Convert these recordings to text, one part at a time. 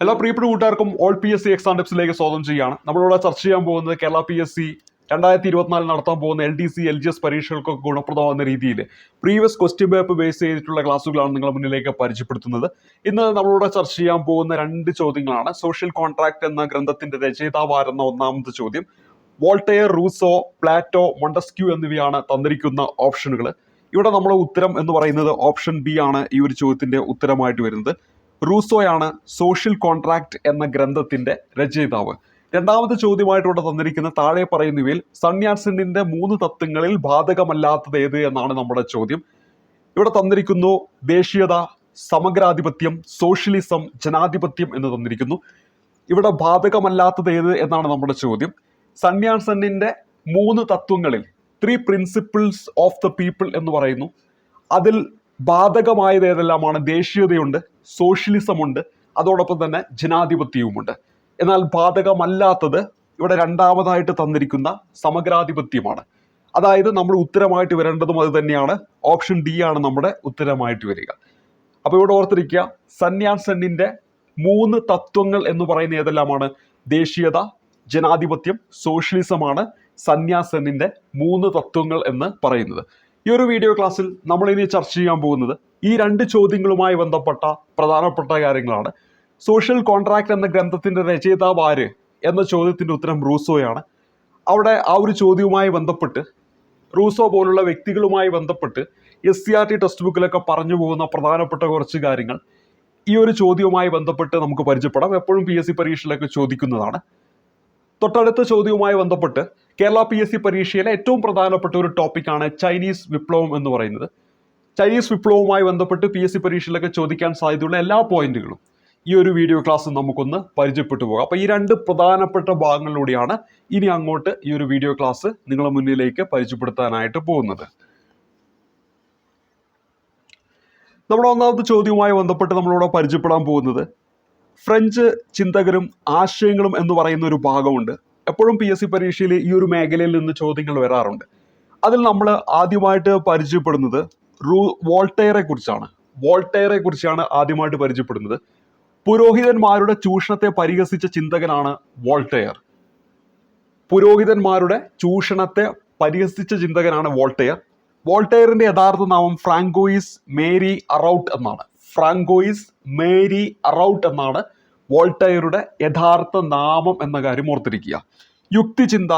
എല്ലാ പ്രിയപ്പെട്ട കൂട്ടുകാർക്കും all P S C exam ടിപ്സിലേക്ക് സ്വാഗതം ചെയ്യുകയാണ്. നമ്മളിവിടെ ചർച്ച ചെയ്യാൻ പോകുന്നത് കേരള പി എസ് സി രണ്ടായിരത്തി ഇരുപത്തിനാലിൽ നടത്താൻ പോകുന്ന L D C L G S പരീക്ഷകൾക്കൊക്കെ ഗുണപ്രദമാകുന്ന രീതിയിൽ പ്രീവിയസ് ക്വസ്റ്റ്യൻ പേപ്പർ ബേസ് ചെയ്തിട്ടുള്ള ക്ലാസ്സുകളാണ് നിങ്ങളുടെ മുന്നിലേക്ക് പരിചയപ്പെടുത്തുന്നത്. ഇന്ന് നമ്മളിവിടെ ചർച്ച ചെയ്യാൻ പോകുന്ന രണ്ട് ചോദ്യങ്ങളാണ്. സോഷ്യൽ കോൺട്രാക്ട് എന്ന ഗ്രന്ഥത്തിന്റെ രചയിതാവാരെന്ന ഒന്നാമത്തെ ചോദ്യം. വോൾട്ടയർ റൂസോ പ്ലാറ്റോ മൊണ്ടസ്ക്യൂ എന്നിവയാണ് തന്നിരിക്കുന്ന ഓപ്ഷനുകൾ ഇവിടെ നമ്മുടെ ഉത്തരം എന്ന് പറയുന്നത് ഓപ്ഷൻ ബി ആണ് ഈ ഒരു ചോദ്യത്തിന്റെ ഉത്തരമായിട്ട് വരുന്നത്. റൂസോയാണ് സോഷ്യൽ കോൺട്രാക്ട് എന്ന ഗ്രന്ഥത്തിന്റെ രചയിതാവ്. രണ്ടാമത്തെ ചോദ്യമായിട്ട് ഇവിടെ തന്നിരിക്കുന്ന താഴെ പറയുന്നവയിൽ സൺയാസിന്റെ മൂന്ന് തത്വങ്ങളിൽ ബാധകമല്ലാത്തത് ഏത് എന്നാണ് നമ്മുടെ ചോദ്യം. ഇവിടെ തന്നിരിക്കുന്നു ദേശീയത സമഗ്രാധിപത്യം സോഷ്യലിസം ജനാധിപത്യം എന്ന് തന്നിരിക്കുന്നു. ഇവിടെ ബാധകമല്ലാത്തത് ഏത് എന്നാണ് നമ്മുടെ ചോദ്യം. സന്യാസന്നിന്റെ മൂന്ന് തത്വങ്ങളിൽ three principles of the people എന്ന് പറയുന്നു. അതിൽ ബാധകമായത് ഏതെല്ലാമാണ് ദേശീയതയുണ്ട് സോഷ്യലിസം ഉണ്ട് അതോടൊപ്പം തന്നെ ജനാധിപത്യവുമുണ്ട്. എന്നാൽ ബാധകമല്ലാത്തത് ഇവിടെ രണ്ടാമതായിട്ട് തന്നിരിക്കുന്ന സമഗ്രാധിപത്യമാണ്. അതായത് നമ്മൾ ഉത്തരമായിട്ട് വരേണ്ടതും അത് തന്നെയാണ്. ഓപ്ഷൻ ഡി ആണ് നമ്മുടെ ഉത്തരമായിട്ട് വരിക. അപ്പോൾ ഇവിടെ ഓർത്തിരിക്കുക സന്യാസന്നിന്റെ മൂന്ന് തത്വങ്ങൾ എന്ന് പറയുന്ന ഏതെല്ലാമാണ്? ദേശീയത ജനാധിപത്യം സോഷ്യലിസമാണ് സന്യാസന്നിന്റെ മൂന്ന് തത്വങ്ങൾ എന്ന് പറയുന്നത്. ഈ ഒരു വീഡിയോ ക്ലാസ്സിൽ നമ്മൾ ഇനി ചർച്ച ചെയ്യാൻ പോകുന്നത് ഈ രണ്ട് ചോദ്യങ്ങളുമായി ബന്ധപ്പെട്ട പ്രധാനപ്പെട്ട കാര്യങ്ങളാണ്. സോഷ്യൽ കോൺട്രാക്ട് എന്ന ഗ്രന്ഥത്തിന്റെ രചയിതാവ് ആര് എന്ന ചോദ്യത്തിന്റെ ഉത്തരം റൂസോയാണ്. അവിടെ ആ ഒരു ചോദ്യവുമായി ബന്ധപ്പെട്ട് റൂസോ പോലുള്ള വ്യക്തികളുമായി ബന്ധപ്പെട്ട് S C R T text ബുക്കിലൊക്കെ പറഞ്ഞു പോകുന്ന പ്രധാനപ്പെട്ട കുറച്ച് കാര്യങ്ങൾ ഈ ഒരു ചോദ്യവുമായി ബന്ധപ്പെട്ട് നമുക്ക് പരിചയപ്പെടാം. എപ്പോഴും പി എസ് സി പരീക്ഷയിലൊക്കെ ചോദിക്കുന്നതാണ്. തൊട്ടടുത്ത ചോദ്യവുമായി ബന്ധപ്പെട്ട് കേരള പി എസ് സി പരീക്ഷയിലെ ഏറ്റവും പ്രധാനപ്പെട്ട ഒരു ടോപ്പിക്കാണ് ചൈനീസ് വിപ്ലവം എന്ന് പറയുന്നത്. ചൈനീസ് വിപ്ലവവുമായി ബന്ധപ്പെട്ട് പി എസ് സി പരീക്ഷയിലൊക്കെ ചോദിക്കാൻ സാധ്യതയുള്ള എല്ലാ പോയിന്റുകളും ഈ ഒരു വീഡിയോ ക്ലാസ് നമുക്കൊന്ന് പരിചയപ്പെട്ടു പോകാം. അപ്പോൾ ഈ രണ്ട് പ്രധാനപ്പെട്ട ഭാഗങ്ങളിലൂടെയാണ് ഇനി അങ്ങോട്ട് ഈ ഒരു വീഡിയോ ക്ലാസ് നിങ്ങളുടെ മുന്നിലേക്ക് പരിചയപ്പെടുത്താനായിട്ട് പോകുന്നത്. നമ്മുടെ ഒന്നാമത്തെ ചോദ്യവുമായി ബന്ധപ്പെട്ട് നമ്മളിവിടെ പരിചയപ്പെടാൻ പോകുന്നത് ഫ്രഞ്ച് ചിന്തകരും ആശയങ്ങളും എന്ന് പറയുന്ന ഒരു ഭാഗമുണ്ട്. എപ്പോഴും പി എസ് സി പരീക്ഷയിൽ ഈ ഒരു മേഖലയിൽ നിന്ന് ചോദ്യങ്ങൾ വരാറുണ്ട്. അതിൽ നമ്മൾ ആദ്യമായിട്ട് പരിചയപ്പെടുന്നത് റൂ വോൾട്ടയറെ കുറിച്ചാണ്. വോൾട്ടയറെ കുറിച്ചാണ് ആദ്യമായിട്ട് പരിചയപ്പെടുന്നത്. പുരോഹിതന്മാരുടെ ചൂഷണത്തെ പരിഹസിച്ച ചിന്തകനാണ് വോൾട്ടയർ. പുരോഹിതന്മാരുടെ ചൂഷണത്തെ പരിഹസിച്ച ചിന്തകനാണ് വോൾട്ടയർ. വോൾട്ടയറിന്റെ യഥാർത്ഥ നാമം ഫ്രാങ്കോയിസ് മേരി അറൌട്ട് എന്നാണ്. ഫ്രാങ്കോയിസ് മേരി അറൌട്ട് എന്നാണ് വോൾട്ടയറുടെ യഥാർത്ഥ നാമം എന്ന കാര്യം ഓർത്തിരിക്കുക. യുക്തിചിന്ത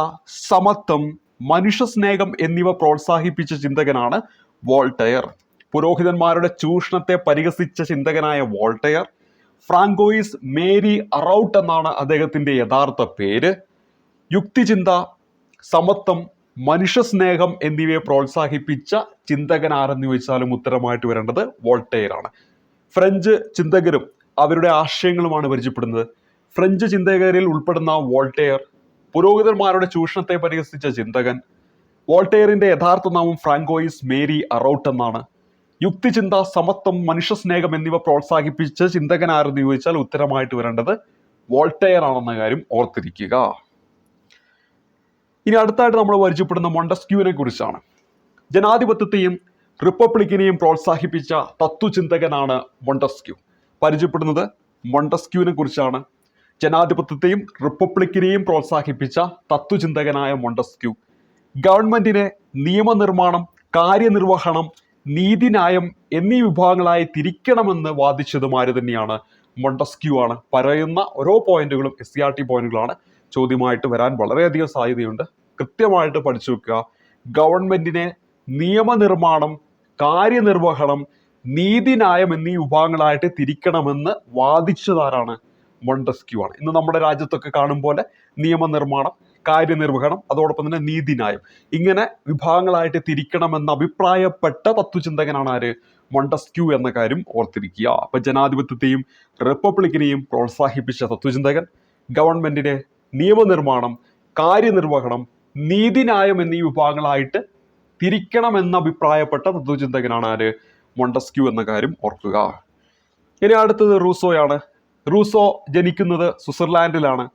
സമത്വം മനുഷ്യസ്നേഹം എന്നിവ പ്രോത്സാഹിപ്പിച്ച ചിന്തകനാണ് വോൾട്ടയർ. പുരോഹിതന്മാരുടെ ചൂഷണത്തെ പരിഹസിച്ച ചിന്തകനായ വോൾട്ടയർ. ഫ്രാങ്കോയിസ് മേരി അറൌട്ട് എന്നാണ് അദ്ദേഹത്തിന്റെ യഥാർത്ഥ പേര്. യുക്തിചിന്ത സമത്വം മനുഷ്യസ്നേഹം എന്നിവയെ പ്രോത്സാഹിപ്പിച്ച ചിന്തകൻ ആരെന്ന് ചോദിച്ചാലും ഉത്തരമായിട്ട് വരേണ്ടത് വോൾട്ടയർ ആണ് ഫ്രഞ്ച് ചിന്തകരും അവരുടെ ആശയങ്ങളുമാണ് പരിചയപ്പെടുന്നത്. ഫ്രഞ്ച് ചിന്തകരിൽ ഉൾപ്പെടുന്ന വോൾട്ടെയർ പുരോഹിതന്മാരുടെ ചൂഷണത്തെ പരിഹസിച്ച ചിന്തകൻ വോൾട്ടെയറിന്റെ യഥാർത്ഥ നാമം ഫ്രാങ്കോയിസ് മേരി അറൌട്ട് എന്നാണ്. യുക്തിചിന്ത സമത്വം മനുഷ്യസ്നേഹം എന്നിവ പ്രോത്സാഹിപ്പിച്ച ചിന്തകൻ ആരെന്ന് ചോദിച്ചാൽ ഉത്തരമായിട്ട് വരേണ്ടത് വോൾട്ടെയർ ആണെന്ന കാര്യം ഓർത്തിരിക്കുക. ഇനി അടുത്തായിട്ട് നമ്മൾ പരിചയപ്പെടുന്ന മൊണ്ടസ്ക്യൂവിനെ കുറിച്ചാണ്. ജനാധിപത്യത്തെയും റിപ്പബ്ലിക്കിനെയും പ്രോത്സാഹിപ്പിച്ച തത്വചിന്തകനാണ് മൊണ്ടസ്ക്യൂ. പരിചയപ്പെടുന്നത് മൊണ്ടസ്ക്യൂവിനെ കുറിച്ചാണ്. ജനാധിപത്യത്തെയും റിപ്പബ്ലിക്കിനെയും പ്രോത്സാഹിപ്പിച്ച തത്വചിന്തകനായ മൊണ്ടസ്ക്യൂ. ഗവൺമെന്റിനെ നിയമനിർമ്മാണം കാര്യനിർവഹണം നീതിന്യായം എന്നീ വിഭാഗങ്ങളായി തിരിക്കണമെന്ന് വാദിച്ചതുമാര് തന്നെയാണ്? മൊണ്ടസ്ക്യൂ ആണ്. പറയുന്ന ഓരോ പോയിന്റുകളും എസ് സി ആർ ടി പോയിന്റുകളാണ്. ചോദ്യമായിട്ട് വരാൻ വളരെയധികം സാധ്യതയുണ്ട്. കൃത്യമായിട്ട് പഠിച്ചു വെക്കുക. ഗവൺമെന്റിനെ നിയമനിർമ്മാണം കാര്യനിർവഹണം നീതിന്യായം എന്നീ വിഭാഗങ്ങളായിട്ട് തിരിക്കണമെന്ന് വാദിച്ചതാരാണ് മൊണ്ടസ്ക്യൂ ആണ്. ഇന്ന് നമ്മുടെ രാജ്യത്തൊക്കെ കാണും പോലെ നിയമനിർമ്മാണം കാര്യനിർവഹണം അതോടൊപ്പം തന്നെ നീതിന്യായം. ഇങ്ങനെ വിഭാഗങ്ങളായിട്ട് തിരിക്കണമെന്ന് അഭിപ്രായപ്പെട്ട തത്വചിന്തകനാണ് ആര്? മൊണ്ടസ്ക്യൂ എന്ന കാര്യം ഓർത്തിരിക്കുക. അപ്പൊ ജനാധിപത്യത്തെയും റിപ്പബ്ലിക്കിനെയും പ്രോത്സാഹിപ്പിച്ച തത്വചിന്തകൻ ഗവൺമെന്റിനെ നിയമനിർമ്മാണം കാര്യനിർവഹണം നീതിന്യായം എന്നീ വിഭാഗങ്ങളായിട്ട് തിരിക്കണമെന്ന് അഭിപ്രായപ്പെട്ട തത്വചിന്തകനാണ് ആര്? മൊണ്ടസ്ക്യൂ എന്ന കാര്യം ഓർക്കുക. ഇനി അടുത്തത് റൂസോയാണ്. റൂസോ ജനിക്കുന്നത് സ്വിറ്റ്സർലാൻഡിലാണ്.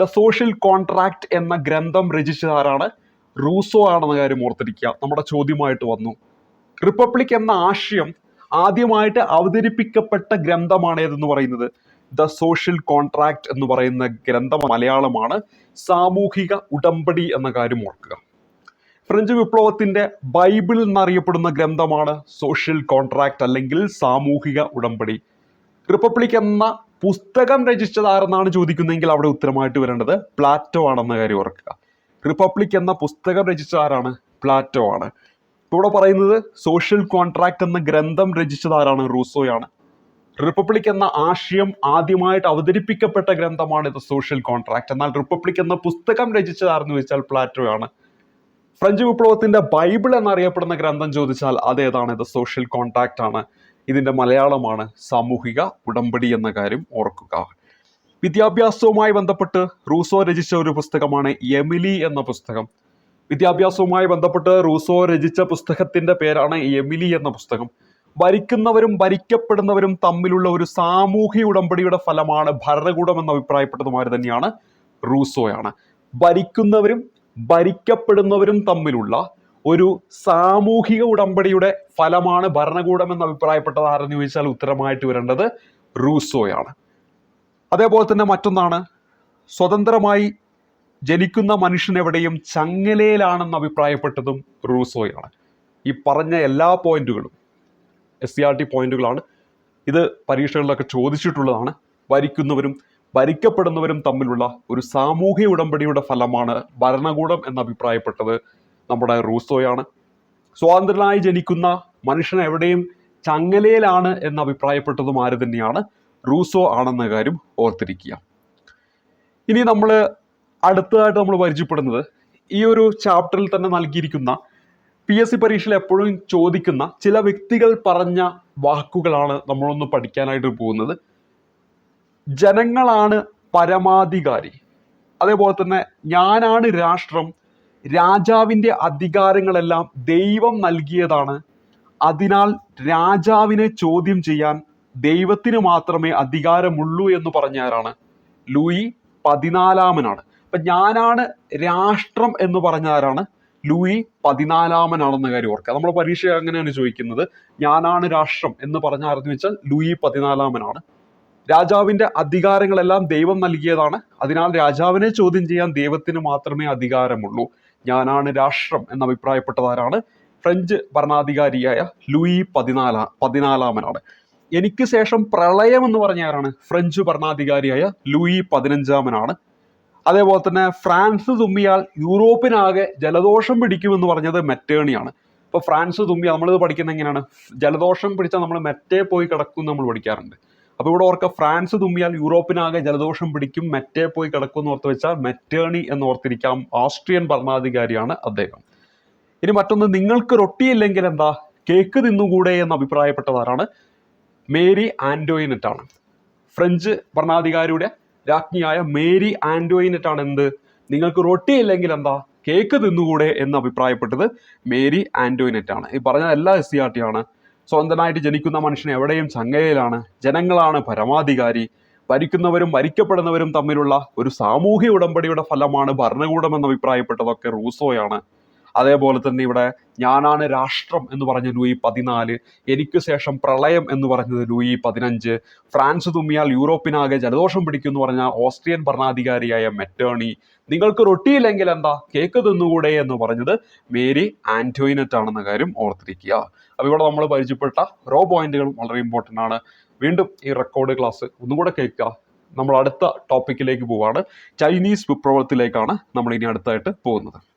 ദ സോഷ്യൽ കോൺട്രാക്ട് എന്ന ഗ്രന്ഥം രചിച്ചത് ആരാണ്? റൂസോ ആണെന്ന കാര്യം ഓർത്തിരിക്കുക. നമ്മുടെ ചോദ്യമായിട്ട് വന്നു. റിപ്പബ്ലിക് എന്ന ആശയം ആദ്യമായിട്ട് അവതരിപ്പിക്കപ്പെട്ട ഗ്രന്ഥമാണ് ഏതെന്ന് പറയുന്നത്? ദ സോഷ്യൽ കോൺട്രാക്ട് എന്ന് പറയുന്ന ഗ്രന്ഥം മലയാളമാണ്. സാമൂഹിക ഉടമ്പടി എന്ന കാര്യം ഓർക്കുക. ഫ്രഞ്ച് വിപ്ലവത്തിന്റെ ബൈബിൾ എന്നറിയപ്പെടുന്ന ഗ്രന്ഥമാണ് സോഷ്യൽ കോൺട്രാക്ട് അല്ലെങ്കിൽ സാമൂഹിക ഉടമ്പടി. റിപ്പബ്ലിക് എന്ന പുസ്തകം രചിച്ചത് ആരെന്നാണ് ചോദിക്കുന്നതെങ്കിൽ അവിടെ ഉത്തരമായിട്ട് വരേണ്ടത് പ്ലാറ്റോ ആണെന്ന കാര്യം ഓർക്കുക. റിപ്പബ്ലിക് എന്ന പുസ്തകം രചിച്ച ആരാണ് പ്ലാറ്റോ ആണ്. ഇവിടെ പറയുന്നത് സോഷ്യൽ കോൺട്രാക്ട് എന്ന ഗ്രന്ഥം രചിച്ചത് ആരാണ് റൂസോയാണ്. റിപ്പബ്ലിക് എന്ന ആശയം ആദ്യമായിട്ട് അവതരിപ്പിക്കപ്പെട്ട ഗ്രന്ഥമാണ് ഇത് സോഷ്യൽ കോൺട്രാക്ട്. എന്നാൽ റിപ്പബ്ലിക് എന്ന പുസ്തകം രചിച്ചതാരെന്ന് ചോദിച്ചാൽ പ്ലാറ്റോ ആണ് ഫ്രഞ്ച് വിപ്ലവത്തിന്റെ ബൈബിൾ എന്നറിയപ്പെടുന്ന ഗ്രന്ഥം ചോദിച്ചാൽ അതേതാണ്? ഇത് സോഷ്യൽ കോൺട്രാക്ട് ആണ്. ഇതിന്റെ മലയാളമാണ് സാമൂഹിക ഉടമ്പടി എന്ന കാര്യം ഓർക്കുക. വിദ്യാഭ്യാസവുമായി ബന്ധപ്പെട്ട് റൂസോ രചിച്ച ഒരു പുസ്തകമാണ് എമിലി എന്ന പുസ്തകം. വിദ്യാഭ്യാസവുമായി ബന്ധപ്പെട്ട് റൂസോ രചിച്ച പുസ്തകത്തിന്റെ പേരാണ് എമിലി എന്ന പുസ്തകം. ഭരിക്കുന്നവരും ഭരിക്കപ്പെടുന്നവരും തമ്മിലുള്ള ഒരു സാമൂഹിക ഉടമ്പടിയുടെ ഫലമാണ് ഭരണകൂടം എന്ന് തന്നെയാണ് റൂസോയാണ്. ഭരിക്കുന്നവരും ഭരിക്കപ്പെടുന്നവരും തമ്മിലുള്ള ഒരു സാമൂഹിക ഉടമ്പടിയുടെ ഫലമാണ് ഭരണകൂടം എന്ന് അഭിപ്രായപ്പെട്ടത് ആരെന്ന് ചോദിച്ചാൽ ഉത്തരമായിട്ട് വരേണ്ടത് റൂസോയാണ്. അതേപോലെ തന്നെ മറ്റൊന്നാണ് സ്വതന്ത്രമായി ജനിക്കുന്ന മനുഷ്യൻ എവിടെയും ചങ്ങലയിലാണെന്ന് അഭിപ്രായപ്പെട്ടതും റൂസോയാണ്. ഈ പറഞ്ഞ എല്ലാ പോയിന്റുകളും എസ് സി ആർ ടി പോയിന്റുകളാണ്. ഇത് പരീക്ഷകളിലൊക്കെ ചോദിച്ചിട്ടുള്ളതാണ്. ഭരിക്കുന്നവരും ഭരിക്കപ്പെടുന്നവരും തമ്മിലുള്ള ഒരു സാമൂഹ്യ ഉടമ്പടിയുടെ ഫലമാണ് ഭരണകൂടം എന്ന് അഭിപ്രായപ്പെട്ടത് നമ്മുടെ റൂസോയാണ്. സ്വാതന്ത്ര്യനായി ജനിക്കുന്ന മനുഷ്യൻ എവിടെയും ചങ്ങലയിലാണ് എന്ന് അഭിപ്രായപ്പെട്ടതും ആര് തന്നെയാണ്? റൂസോ ആണെന്ന കാര്യം ഓർത്തിരിക്കുക. ഇനി നമ്മൾ അടുത്തതായിട്ട് നമ്മൾ പരിചയപ്പെടുന്നത് ഈ ഒരു ചാപ്റ്ററിൽ തന്നെ നൽകിയിരിക്കുന്ന പി എസ് സി പരീക്ഷയിൽ എപ്പോഴും ചോദിക്കുന്ന ചില വ്യക്തികൾ പറഞ്ഞ വാക്കുകളാണ് നമ്മളൊന്ന് പഠിക്കാനായിട്ട് പോകുന്നത്. ജനങ്ങളാണ് പരമാധികാരി. അതേപോലെ തന്നെ ഞാനാണ് രാഷ്ട്രം രാജാവിന്റെ അധികാരങ്ങളെല്ലാം ദൈവം നൽകിയതാണ്. അതിനാൽ രാജാവിനെ ചോദ്യം ചെയ്യാൻ ദൈവത്തിന് മാത്രമേ അധികാരമുള്ളൂ എന്ന് പറഞ്ഞ ആരാണ് ലൂയി പതിനാലാമനാണ്. അപ്പൊ ഞാനാണ് രാഷ്ട്രം എന്ന് പറഞ്ഞ ആരാണ് ലൂയി പതിനാലാമനാണെന്ന കാര്യം ഓർക്കുക. നമ്മുടെ പരീക്ഷ അങ്ങനെയാണ് ചോദിക്കുന്നത്? ഞാനാണ് രാഷ്ട്രം എന്ന് പറഞ്ഞ ആരെന്ന് വെച്ചാൽ ലൂയി പതിനാലാമനാണ്. രാജാവിന്റെ അധികാരങ്ങളെല്ലാം ദൈവം നൽകിയതാണ്. അതിനാൽ രാജാവിനെ ചോദ്യം ചെയ്യാൻ ദൈവത്തിന് മാത്രമേ അധികാരമുള്ളൂ. ഞാനാണ് രാഷ്ട്രം എന്ന് അഭിപ്രായപ്പെട്ടതാരാണ് ഫ്രഞ്ച് ഭരണാധികാരിയായ ലൂയി പതിനാലാ പതിനാലാമനാണ്. എനിക്ക് ശേഷം പ്രളയം എന്ന് പറഞ്ഞ ആരാണ്? ഫ്രഞ്ച് ഭരണാധികാരിയായ ലൂയി പതിനഞ്ചാമനാണ്. അതേപോലെ തന്നെ ഫ്രാൻസ് തുമ്മിയാൽ യൂറോപ്പിനാകെ ജലദോഷം പിടിക്കുമെന്ന് പറഞ്ഞത് മെറ്റേണിയാണ്. ഇപ്പൊ ഫ്രാൻസ് തുമ്മിയാൽ നമ്മളിത് പഠിക്കുന്നത് എങ്ങനെയാണ്? ജലദോഷം പിടിച്ചാൽ നമ്മൾ മെറ്റേ പോയി കിടക്കും നമ്മൾ പഠിക്കാറുണ്ട്. അപ്പോൾ ഇവിടെ ഓർക്കുക ഫ്രാൻസ് തുമ്മിയാൽ യൂറോപ്പിനാകെ ജലദോഷം പിടിക്കും മെറ്റേ പോയി കിടക്കും എന്ന് ഓർത്ത് വെച്ചാൽ മെറ്റേണി എന്ന് ഓർത്തിരിക്കാം ഓസ്ട്രിയൻ ഭരണാധികാരിയാണ് അദ്ദേഹം. ഇനി മറ്റൊന്ന് നിങ്ങൾക്ക് റൊട്ടിയില്ലെങ്കിൽ എന്താ? കേക്ക് തിന്നുകൂടെ എന്ന് അഭിപ്രായപ്പെട്ടതാരാണ് മേരി ആൻഡോയിനറ്റ് ആണ് ഫ്രഞ്ച് ഭരണാധികാരിയുടെ രാജ്ഞിയായ മേരി ആൻഡോയിനറ്റ് ആണ് എന്ത്? നിങ്ങൾക്ക് റൊട്ടി ഇല്ലെങ്കിൽ എന്താ? കേക്ക് തിന്നുകൂടെ എന്ന് അഭിപ്രായപ്പെട്ടത് മേരി ആൻഡോയിനറ്റ് ആണ് ഈ പറഞ്ഞ എല്ലാ എസ് സി ആർ ടി ആണ് സ്വന്തനായിട്ട് ജനിക്കുന്ന മനുഷ്യൻ എവിടെയും ചങ്ങലയിലാണ്. ജനങ്ങളാണ് പരമാധികാരി. ഭരിക്കുന്നവരും ഭരിക്കപ്പെടുന്നവരും തമ്മിലുള്ള ഒരു സാമൂഹ്യ ഉടമ്പടിയുടെ ഫലമാണ് ഭരണകൂടം എന്ന് അഭിപ്രായപ്പെട്ടതൊക്കെ റൂസോയാണ്. അതേപോലെ തന്നെ ഇവിടെ ഞാനാണ് രാഷ്ട്രം എന്ന് പറഞ്ഞ ലൂയി പതിനാല് എനിക്ക് ശേഷം പ്രളയം എന്ന് പറഞ്ഞത് ലൂയി പതിനഞ്ച് ഫ്രാൻസ് തുമ്മിയാൽ യൂറോപ്പിനാകെ ജലദോഷം പിടിക്കും എന്ന് പറഞ്ഞ ഓസ്ട്രിയൻ ഭരണാധികാരിയായ മെറ്റേണി. നിങ്ങൾക്ക് റൊട്ടിയില്ലെങ്കിൽ എന്താ? കേക്ക് തിന്നുകൂടെ എന്ന് പറഞ്ഞത് മേരി ആന്റോയിനറ്റ് ആണെന്ന കാര്യം ഓർത്തിരിക്കുക. അപ്പോൾ ഇവിടെ നമ്മൾ പരിചയപ്പെട്ട റോ പോയിന്റുകളും വളരെ ഇമ്പോർട്ടന്റ് ആണ്. വീണ്ടും ഈ റെക്കോർഡ് ക്ലാസ് ഒന്നുകൂടെ കേൾക്കുക. നമ്മൾ അടുത്ത ടോപ്പിക്കിലേക്ക് പോവാണ്. ചൈനീസ് വിപ്ലവത്തിലേക്കാണ് നമ്മൾ ഇനി അടുത്തായിട്ട് പോകുന്നത്.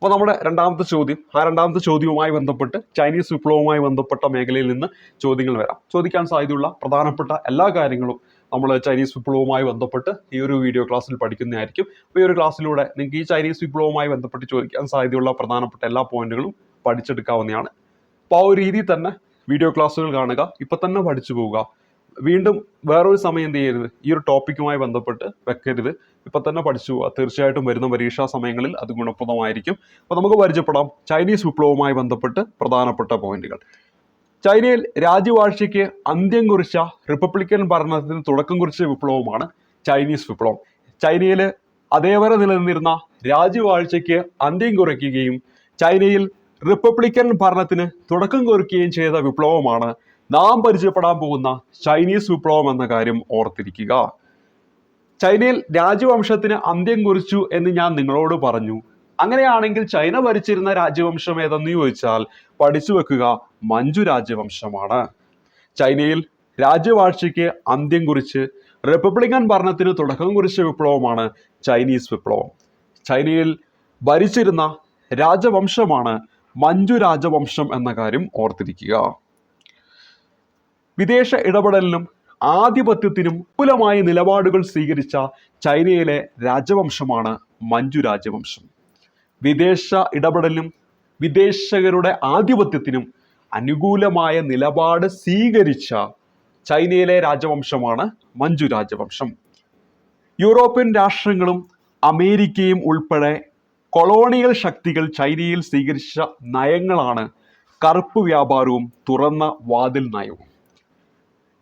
അപ്പോൾ നമ്മുടെ രണ്ടാമത്തെ ചോദ്യം ആ രണ്ടാമത്തെ ചോദ്യവുമായി ബന്ധപ്പെട്ട് ചൈനീസ് വിപ്ലവവുമായി ബന്ധപ്പെട്ട മേഖലയിൽ നിന്ന് ചോദ്യങ്ങൾ വരാം. ചോദിക്കാൻ സാധ്യതയുള്ള പ്രധാനപ്പെട്ട എല്ലാ കാര്യങ്ങളും നമ്മൾ ചൈനീസ് വിപ്ലവവുമായി ബന്ധപ്പെട്ട് ഈ ഒരു വീഡിയോ ക്ലാസ്സിൽ പഠിക്കുന്നതായിരിക്കും. അപ്പോൾ ഈ ഒരു ക്ലാസ്സിലൂടെ നിങ്ങൾക്ക് ഈ ചൈനീസ് വിപ്ലവവുമായി ബന്ധപ്പെട്ട് ചോദിക്കാൻ സാധ്യതയുള്ള പ്രധാനപ്പെട്ട എല്ലാ പോയിന്റുകളും പഠിച്ചെടുക്കാവുന്നതാണ്. അപ്പോൾ ആ ഒരു രീതിയിൽ തന്നെ വീഡിയോ ക്ലാസ്സുകൾ കാണുക ഇപ്പം തന്നെ പഠിച്ചു പോവുക വീണ്ടും വേറൊരു സമയം എന്ത് ചെയ്യരുത്? ഈ ഒരു ടോപ്പിക്കുമായി ബന്ധപ്പെട്ട് വെക്കരുത്. ഇപ്പം തന്നെ പഠിച്ചു തീർച്ചയായിട്ടും വരുന്ന പരീക്ഷാ സമയങ്ങളിൽ അത് ഗുണപ്രദമായിരിക്കും. അപ്പോൾ നമുക്ക് പരിചയപ്പെടാം. ചൈനീസ് വിപ്ലവവുമായി ബന്ധപ്പെട്ട് പ്രധാനപ്പെട്ട പോയിന്റുകൾ. ചൈനയിൽ രാജ്യവാഴ്ചയ്ക്ക് അന്ത്യം കുറിച്ച റിപ്പബ്ലിക്കൻ ഭരണത്തിന് തുടക്കം കുറിച്ച വിപ്ലവമാണ് ചൈനീസ് വിപ്ലവം. ചൈനയിൽ അതേവരെ നിലനിന്നിരുന്ന രാജ്യവാഴ്ചയ്ക്ക് അന്ത്യം കുറിക്കുകയും ചൈനയിൽ റിപ്പബ്ലിക്കൻ ഭരണത്തിന് തുടക്കം കുറിക്കുകയും ചെയ്ത വിപ്ലവമാണ് നാം പരിചയപ്പെടാൻ പോകുന്ന ചൈനീസ് വിപ്ലവം എന്ന കാര്യം ഓർത്തിരിക്കുക. ചൈനയിൽ രാജവംശത്തിന് അന്ത്യം കുറിച്ചു എന്ന് ഞാൻ നിങ്ങളോട് പറഞ്ഞു. അങ്ങനെയാണെങ്കിൽ ചൈന ഭരിച്ചിരുന്ന രാജവംശം ഏതെന്ന് ചോദിച്ചാൽ പഠിച്ചു വെക്കുക മഞ്ജു രാജവംശമാണ്. ചൈനയിൽ രാജവാഴ്ചയ്ക്ക് അന്ത്യം കുറിച്ച് റിപ്പബ്ലിക്കൻ ഭരണത്തിന് തുടക്കം കുറിച്ച വിപ്ലവമാണ് ചൈനീസ് വിപ്ലവം. ചൈനയിൽ ഭരിച്ചിരുന്ന രാജവംശമാണ് മഞ്ജു രാജവംശം എന്ന കാര്യം ഓർത്തിരിക്കുക. വിദേശ ഇടപെടലിനും ആധിപത്യത്തിനും വിപുലമായ നിലപാടുകൾ സ്വീകരിച്ച ചൈനയിലെ രാജവംശമാണ് മഞ്ജു രാജവംശം. വിദേശ ഇടപെടലിനും വിദേശകരുടെ ആധിപത്യത്തിനും അനുകൂലമായ നിലപാട് സ്വീകരിച്ച ചൈനയിലെ രാജവംശമാണ് മഞ്ജു രാജവംശം. യൂറോപ്യൻ രാഷ്ട്രങ്ങളും അമേരിക്കയും ഉൾപ്പെടെ കൊളോണിയൽ ശക്തികൾ ചൈനയിൽ സ്വീകരിച്ച നയങ്ങളാണ് കറുപ്പ് വ്യാപാരവും തുറന്ന വാതിൽ നയവും.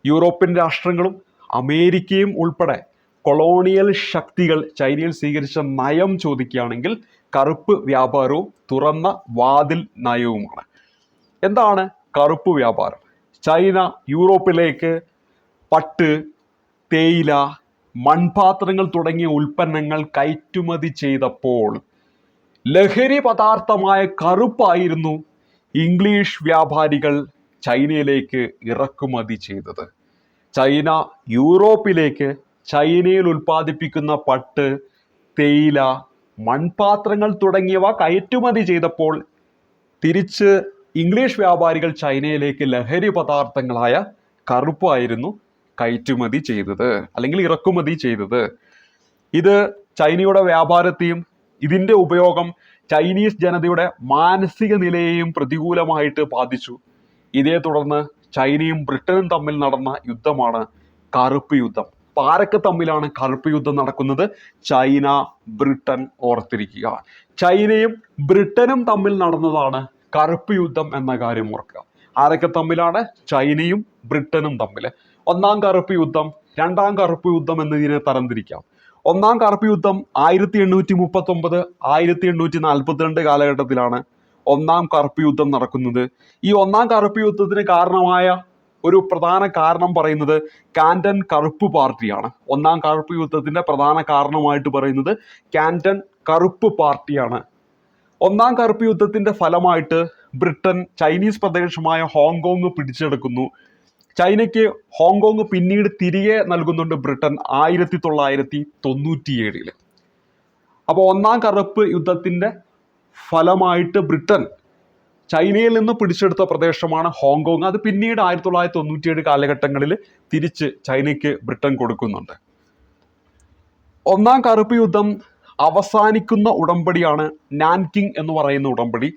യൂറോപ്യൻ രാഷ്ട്രങ്ങളും അമേരിക്കയും ഉൾപ്പെടെ കൊളോണിയൽ ശക്തികൾ ചൈനയിൽ സ്വീകരിച്ച നയം ചോദിക്കുകയാണെങ്കിൽ കറുപ്പ് വ്യാപാരവും തുറന്ന വാതിൽ നയവുമാണ്. എന്താണ് കറുപ്പ് വ്യാപാരം? ചൈന യൂറോപ്പിലേക്ക് പട്ട് തേയില മൺപാത്രങ്ങൾ തുടങ്ങിയ ഉൽപ്പന്നങ്ങൾ കയറ്റുമതി ചെയ്തപ്പോൾ ലഹരി പദാർത്ഥമായ കറുപ്പായിരുന്നു ഇംഗ്ലീഷ് വ്യാപാരികൾ ചൈനയിലേക്ക് ഇറക്കുമതി ചെയ്തത്. ചൈന യൂറോപ്പിലേക്ക് ചൈനയിൽ ഉൽപ്പാദിപ്പിക്കുന്ന പട്ട് തേയില മൺപാത്രങ്ങൾ തുടങ്ങിയവ കയറ്റുമതി ചെയ്തപ്പോൾ തിരിച്ച് ഇംഗ്ലീഷ് വ്യാപാരികൾ ചൈനയിലേക്ക് ലഹരി പദാർത്ഥങ്ങളായ കറുപ്പായിരുന്നു കയറ്റുമതി ചെയ്തത് അല്ലെങ്കിൽ ഇറക്കുമതി ചെയ്തത്. ഇത് ചൈനയുടെ വ്യാപാരത്തെയും ഇതിന്റെ ഉപയോഗം ചൈനീസ് ജനതയുടെ മാനസിക നിലയെയും പ്രതികൂലമായിട്ട് ബാധിച്ചു. ഇതേ തുടർന്ന് ചൈനയും ബ്രിട്ടനും തമ്മിൽ നടന്ന യുദ്ധമാണ് കറുപ്പ് യുദ്ധം. ആരൊക്കെ തമ്മിലാണ് കറുപ്പ് യുദ്ധം നടക്കുന്നത്. ചൈന ബ്രിട്ടൻ ഓർത്തിരിക്കുക. ചൈനയും ബ്രിട്ടനും തമ്മിൽ നടന്നതാണ് കറുപ്പ് യുദ്ധം എന്ന കാര്യം ഓർക്കുക. ആരൊക്കെ തമ്മിലാണ്? ചൈനയും ബ്രിട്ടനും തമ്മിൽ. ഒന്നാം കറുപ്പ് യുദ്ധം രണ്ടാം കറുപ്പ് യുദ്ധം എന്നതിനെ തരംതിരിക്കാം. ഒന്നാം കറുപ്പ് യുദ്ധം ആയിരത്തി എണ്ണൂറ്റി മുപ്പത്തി ഒമ്പത് ആയിരത്തി എണ്ണൂറ്റി നാൽപ്പത്തിരണ്ട് കാലഘട്ടത്തിലാണ് ഒന്നാം കറുപ്പ് യുദ്ധം നടക്കുന്നത്. ഈ ഒന്നാം കറുപ്പ് യുദ്ധത്തിന് കാരണമായ ഒരു പ്രധാന കാരണം പറയുന്നത് കാൻഡൻ കറുപ്പ് പാർട്ടിയാണ്. ഒന്നാം കറുപ്പ് യുദ്ധത്തിന്റെ പ്രധാന കാരണമായിട്ട് പറയുന്നത് കാൻഡൻ കറുപ്പ് പാർട്ടിയാണ്. ഒന്നാം കറുപ്പ് യുദ്ധത്തിന്റെ ഫലമായിട്ട് ബ്രിട്ടൻ ചൈനീസ് പ്രദേശമായ ഹോങ്കോങ് പിടിച്ചെടുക്കുന്നു. ചൈനയ്ക്ക് ഹോങ്കോങ് പിന്നീട് തിരികെ നൽകുന്നുണ്ട് ബ്രിട്ടൻ ആയിരത്തി തൊള്ളായിരത്തി തൊണ്ണൂറ്റിയേഴിൽ. അപ്പോൾ ഒന്നാം കറുപ്പ് യുദ്ധത്തിന്റെ ഫലമായിട്ട് ബ്രിട്ടൻ ചൈനയിൽ നിന്ന് പിടിച്ചെടുത്ത പ്രദേശമാണ് ഹോങ്കോങ്. അത് പിന്നീട് ആയിരത്തി തൊള്ളായിരത്തി തൊണ്ണൂറ്റിയേഴ് കാലഘട്ടങ്ങളിൽ തിരിച്ച് ചൈനയ്ക്ക് ബ്രിട്ടൻ കൊടുക്കുന്നുണ്ട്. ഒന്നാം കറുപ്പ് യുദ്ധം അവസാനിക്കുന്ന ഉടമ്പടിയാണ് നാൻകിങ് എന്ന് പറയുന്ന ഉടമ്പടി.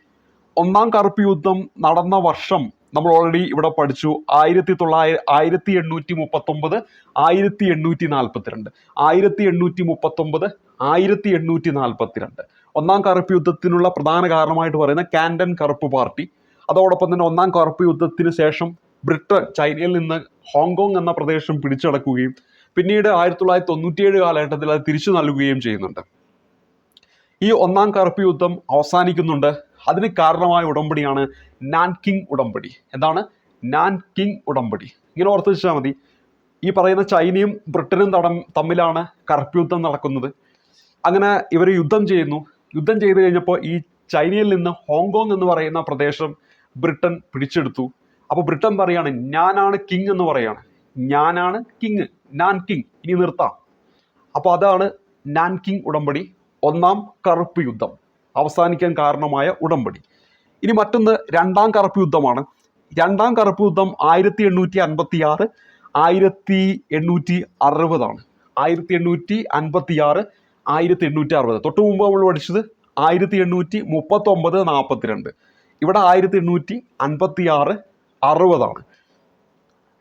ഒന്നാം കറുപ്പ് യുദ്ധം നടന്ന വർഷം നമ്മൾ ഓൾറെഡി ഇവിടെ പഠിച്ചു. ആയിരത്തി തൊള്ളായിരം ആയിരത്തി എണ്ണൂറ്റി മുപ്പത്തൊമ്പത് ആയിരത്തി എണ്ണൂറ്റി നാൽപ്പത്തിരണ്ട് ആയിരത്തി എണ്ണൂറ്റി മുപ്പത്തൊമ്പത് ആയിരത്തി എണ്ണൂറ്റി നാൽപ്പത്തിരണ്ട് ഒന്നാം കറുപ്പ് യുദ്ധത്തിനുള്ള പ്രധാന കാരണമായിട്ട് പറയുന്ന കാൻഡൻ കറുപ്പ് പാർട്ടി. അതോടൊപ്പം തന്നെ ഒന്നാം കറുപ്പ് യുദ്ധത്തിന് ശേഷം ബ്രിട്ടൻ ചൈനയിൽ നിന്ന് ഹോങ്കോങ് എന്ന പ്രദേശം പിടിച്ചടക്കുകയും പിന്നീട് ആയിരത്തി തൊള്ളായിരത്തി തൊണ്ണൂറ്റിയേഴ് കാലഘട്ടത്തിൽ അത് തിരിച്ചു നൽകുകയും ചെയ്യുന്നുണ്ട്. ഈ ഒന്നാം കറുപ്പ് യുദ്ധം അവസാനിക്കുന്നുണ്ട്. അതിന് കാരണമായ ഉടമ്പടിയാണ് നാൻകിങ് ഉടമ്പടി. എന്താണ്? നാൻകിങ് ഉടമ്പടി. ഇങ്ങനെ ഓർത്ത് വെച്ചാൽ മതി. ഈ പറയുന്ന ചൈനയും ബ്രിട്ടനും തടം തമ്മിലാണ് കറുപ്പ് യുദ്ധം നടക്കുന്നത്. അങ്ങനെ ഇവർ യുദ്ധം ചെയ്യുന്നു. യുദ്ധം ചെയ്തു കഴിഞ്ഞപ്പോൾ ഈ ചൈനയിൽ നിന്ന് ഹോങ്കോങ് എന്ന് പറയുന്ന പ്രദേശം ബ്രിട്ടൻ പിടിച്ചെടുത്തു. അപ്പോൾ ബ്രിട്ടൻ പറയാണ് ഞാനാണ് കിങ് എന്ന് പറയാണ്. ഞാനാണ് കിങ് നാൻ കിങ് ഇനി നിർത്താം. അപ്പോൾ അതാണ് നാൻ കിങ് ഉടമ്പടി ഒന്നാം കറുപ്പ് യുദ്ധം അവസാനിക്കാൻ കാരണമായ ഉടമ്പടി. ഇനി മറ്റൊന്ന് രണ്ടാം കറുപ്പ് യുദ്ധമാണ്. രണ്ടാം കറുപ്പ് യുദ്ധം ആയിരത്തി എണ്ണൂറ്റി അൻപത്തി ആറ് ആയിരത്തി എണ്ണൂറ്റി അറുപതാണ് ആയിരത്തി എണ്ണൂറ്റി അൻപത്തി ആറ് ആയിരത്തി എണ്ണൂറ്റി അറുപത് തൊട്ട് മുമ്പ് നമ്മൾ പഠിച്ചത് ആയിരത്തി എണ്ണൂറ്റി മുപ്പത്തൊമ്പത് നാൽപ്പത്തിരണ്ട് ഇവിടെ ആയിരത്തി എണ്ണൂറ്റി അൻപത്തി ആറ് അറുപതാണ്.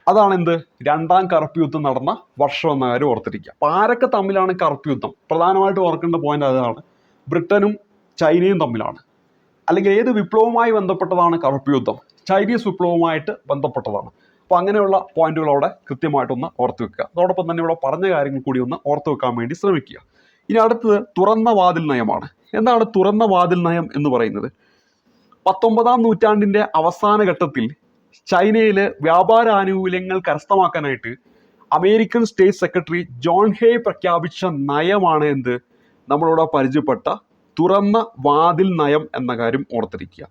അതാണ് എന്ത് രണ്ടാം കറുപ്പ് യുദ്ധം നടന്ന വർഷം എന്ന കാര്യം ഓർത്തിരിക്കുക. അപ്പൊ ആരൊക്കെ തമ്മിലാണ് കറുപ്പ് യുദ്ധം പ്രധാനമായിട്ട് ഓർക്കേണ്ട പോയിന്റ് അതാണ് ബ്രിട്ടനും ചൈനയും തമ്മിലാണ്. അല്ലെങ്കിൽ ഏത് വിപ്ലവവുമായി ബന്ധപ്പെട്ടതാണ് കറുപ്പ് യുദ്ധം ചൈനീസ് വിപ്ലവവുമായിട്ട് ബന്ധപ്പെട്ടതാണ്. അപ്പോൾ അങ്ങനെയുള്ള പോയിന്റുകൾ അവിടെ കൃത്യമായിട്ടൊന്ന് ഓർത്ത് വെക്കുക. അതോടൊപ്പം തന്നെ ഇവിടെ പറഞ്ഞ കാര്യങ്ങൾ കൂടി ഒന്ന് ഓർത്ത് വെക്കാൻ വേണ്ടി ശ്രമിക്കുക. ഇനി അടുത്തത് തുറന്ന വാതിൽ നയമാണ്. എന്താണ് തുറന്ന വാതിൽ നയം എന്ന് പറയുന്നത്? പത്തൊമ്പതാം നൂറ്റാണ്ടിന്റെ അവസാന ഘട്ടത്തിൽ ചൈനയിൽ വ്യാപാര ആനുകൂല്യങ്ങൾ കരസ്ഥമാക്കാനായിട്ട് American state secretary John Hay പ്രഖ്യാപിച്ച നയമാണ് എന്ത്? നമ്മളോട് പരിചയപ്പെട്ട തുറന്ന വാതിൽ നയം എന്ന കാര്യം ഓർത്തിരിക്കുക.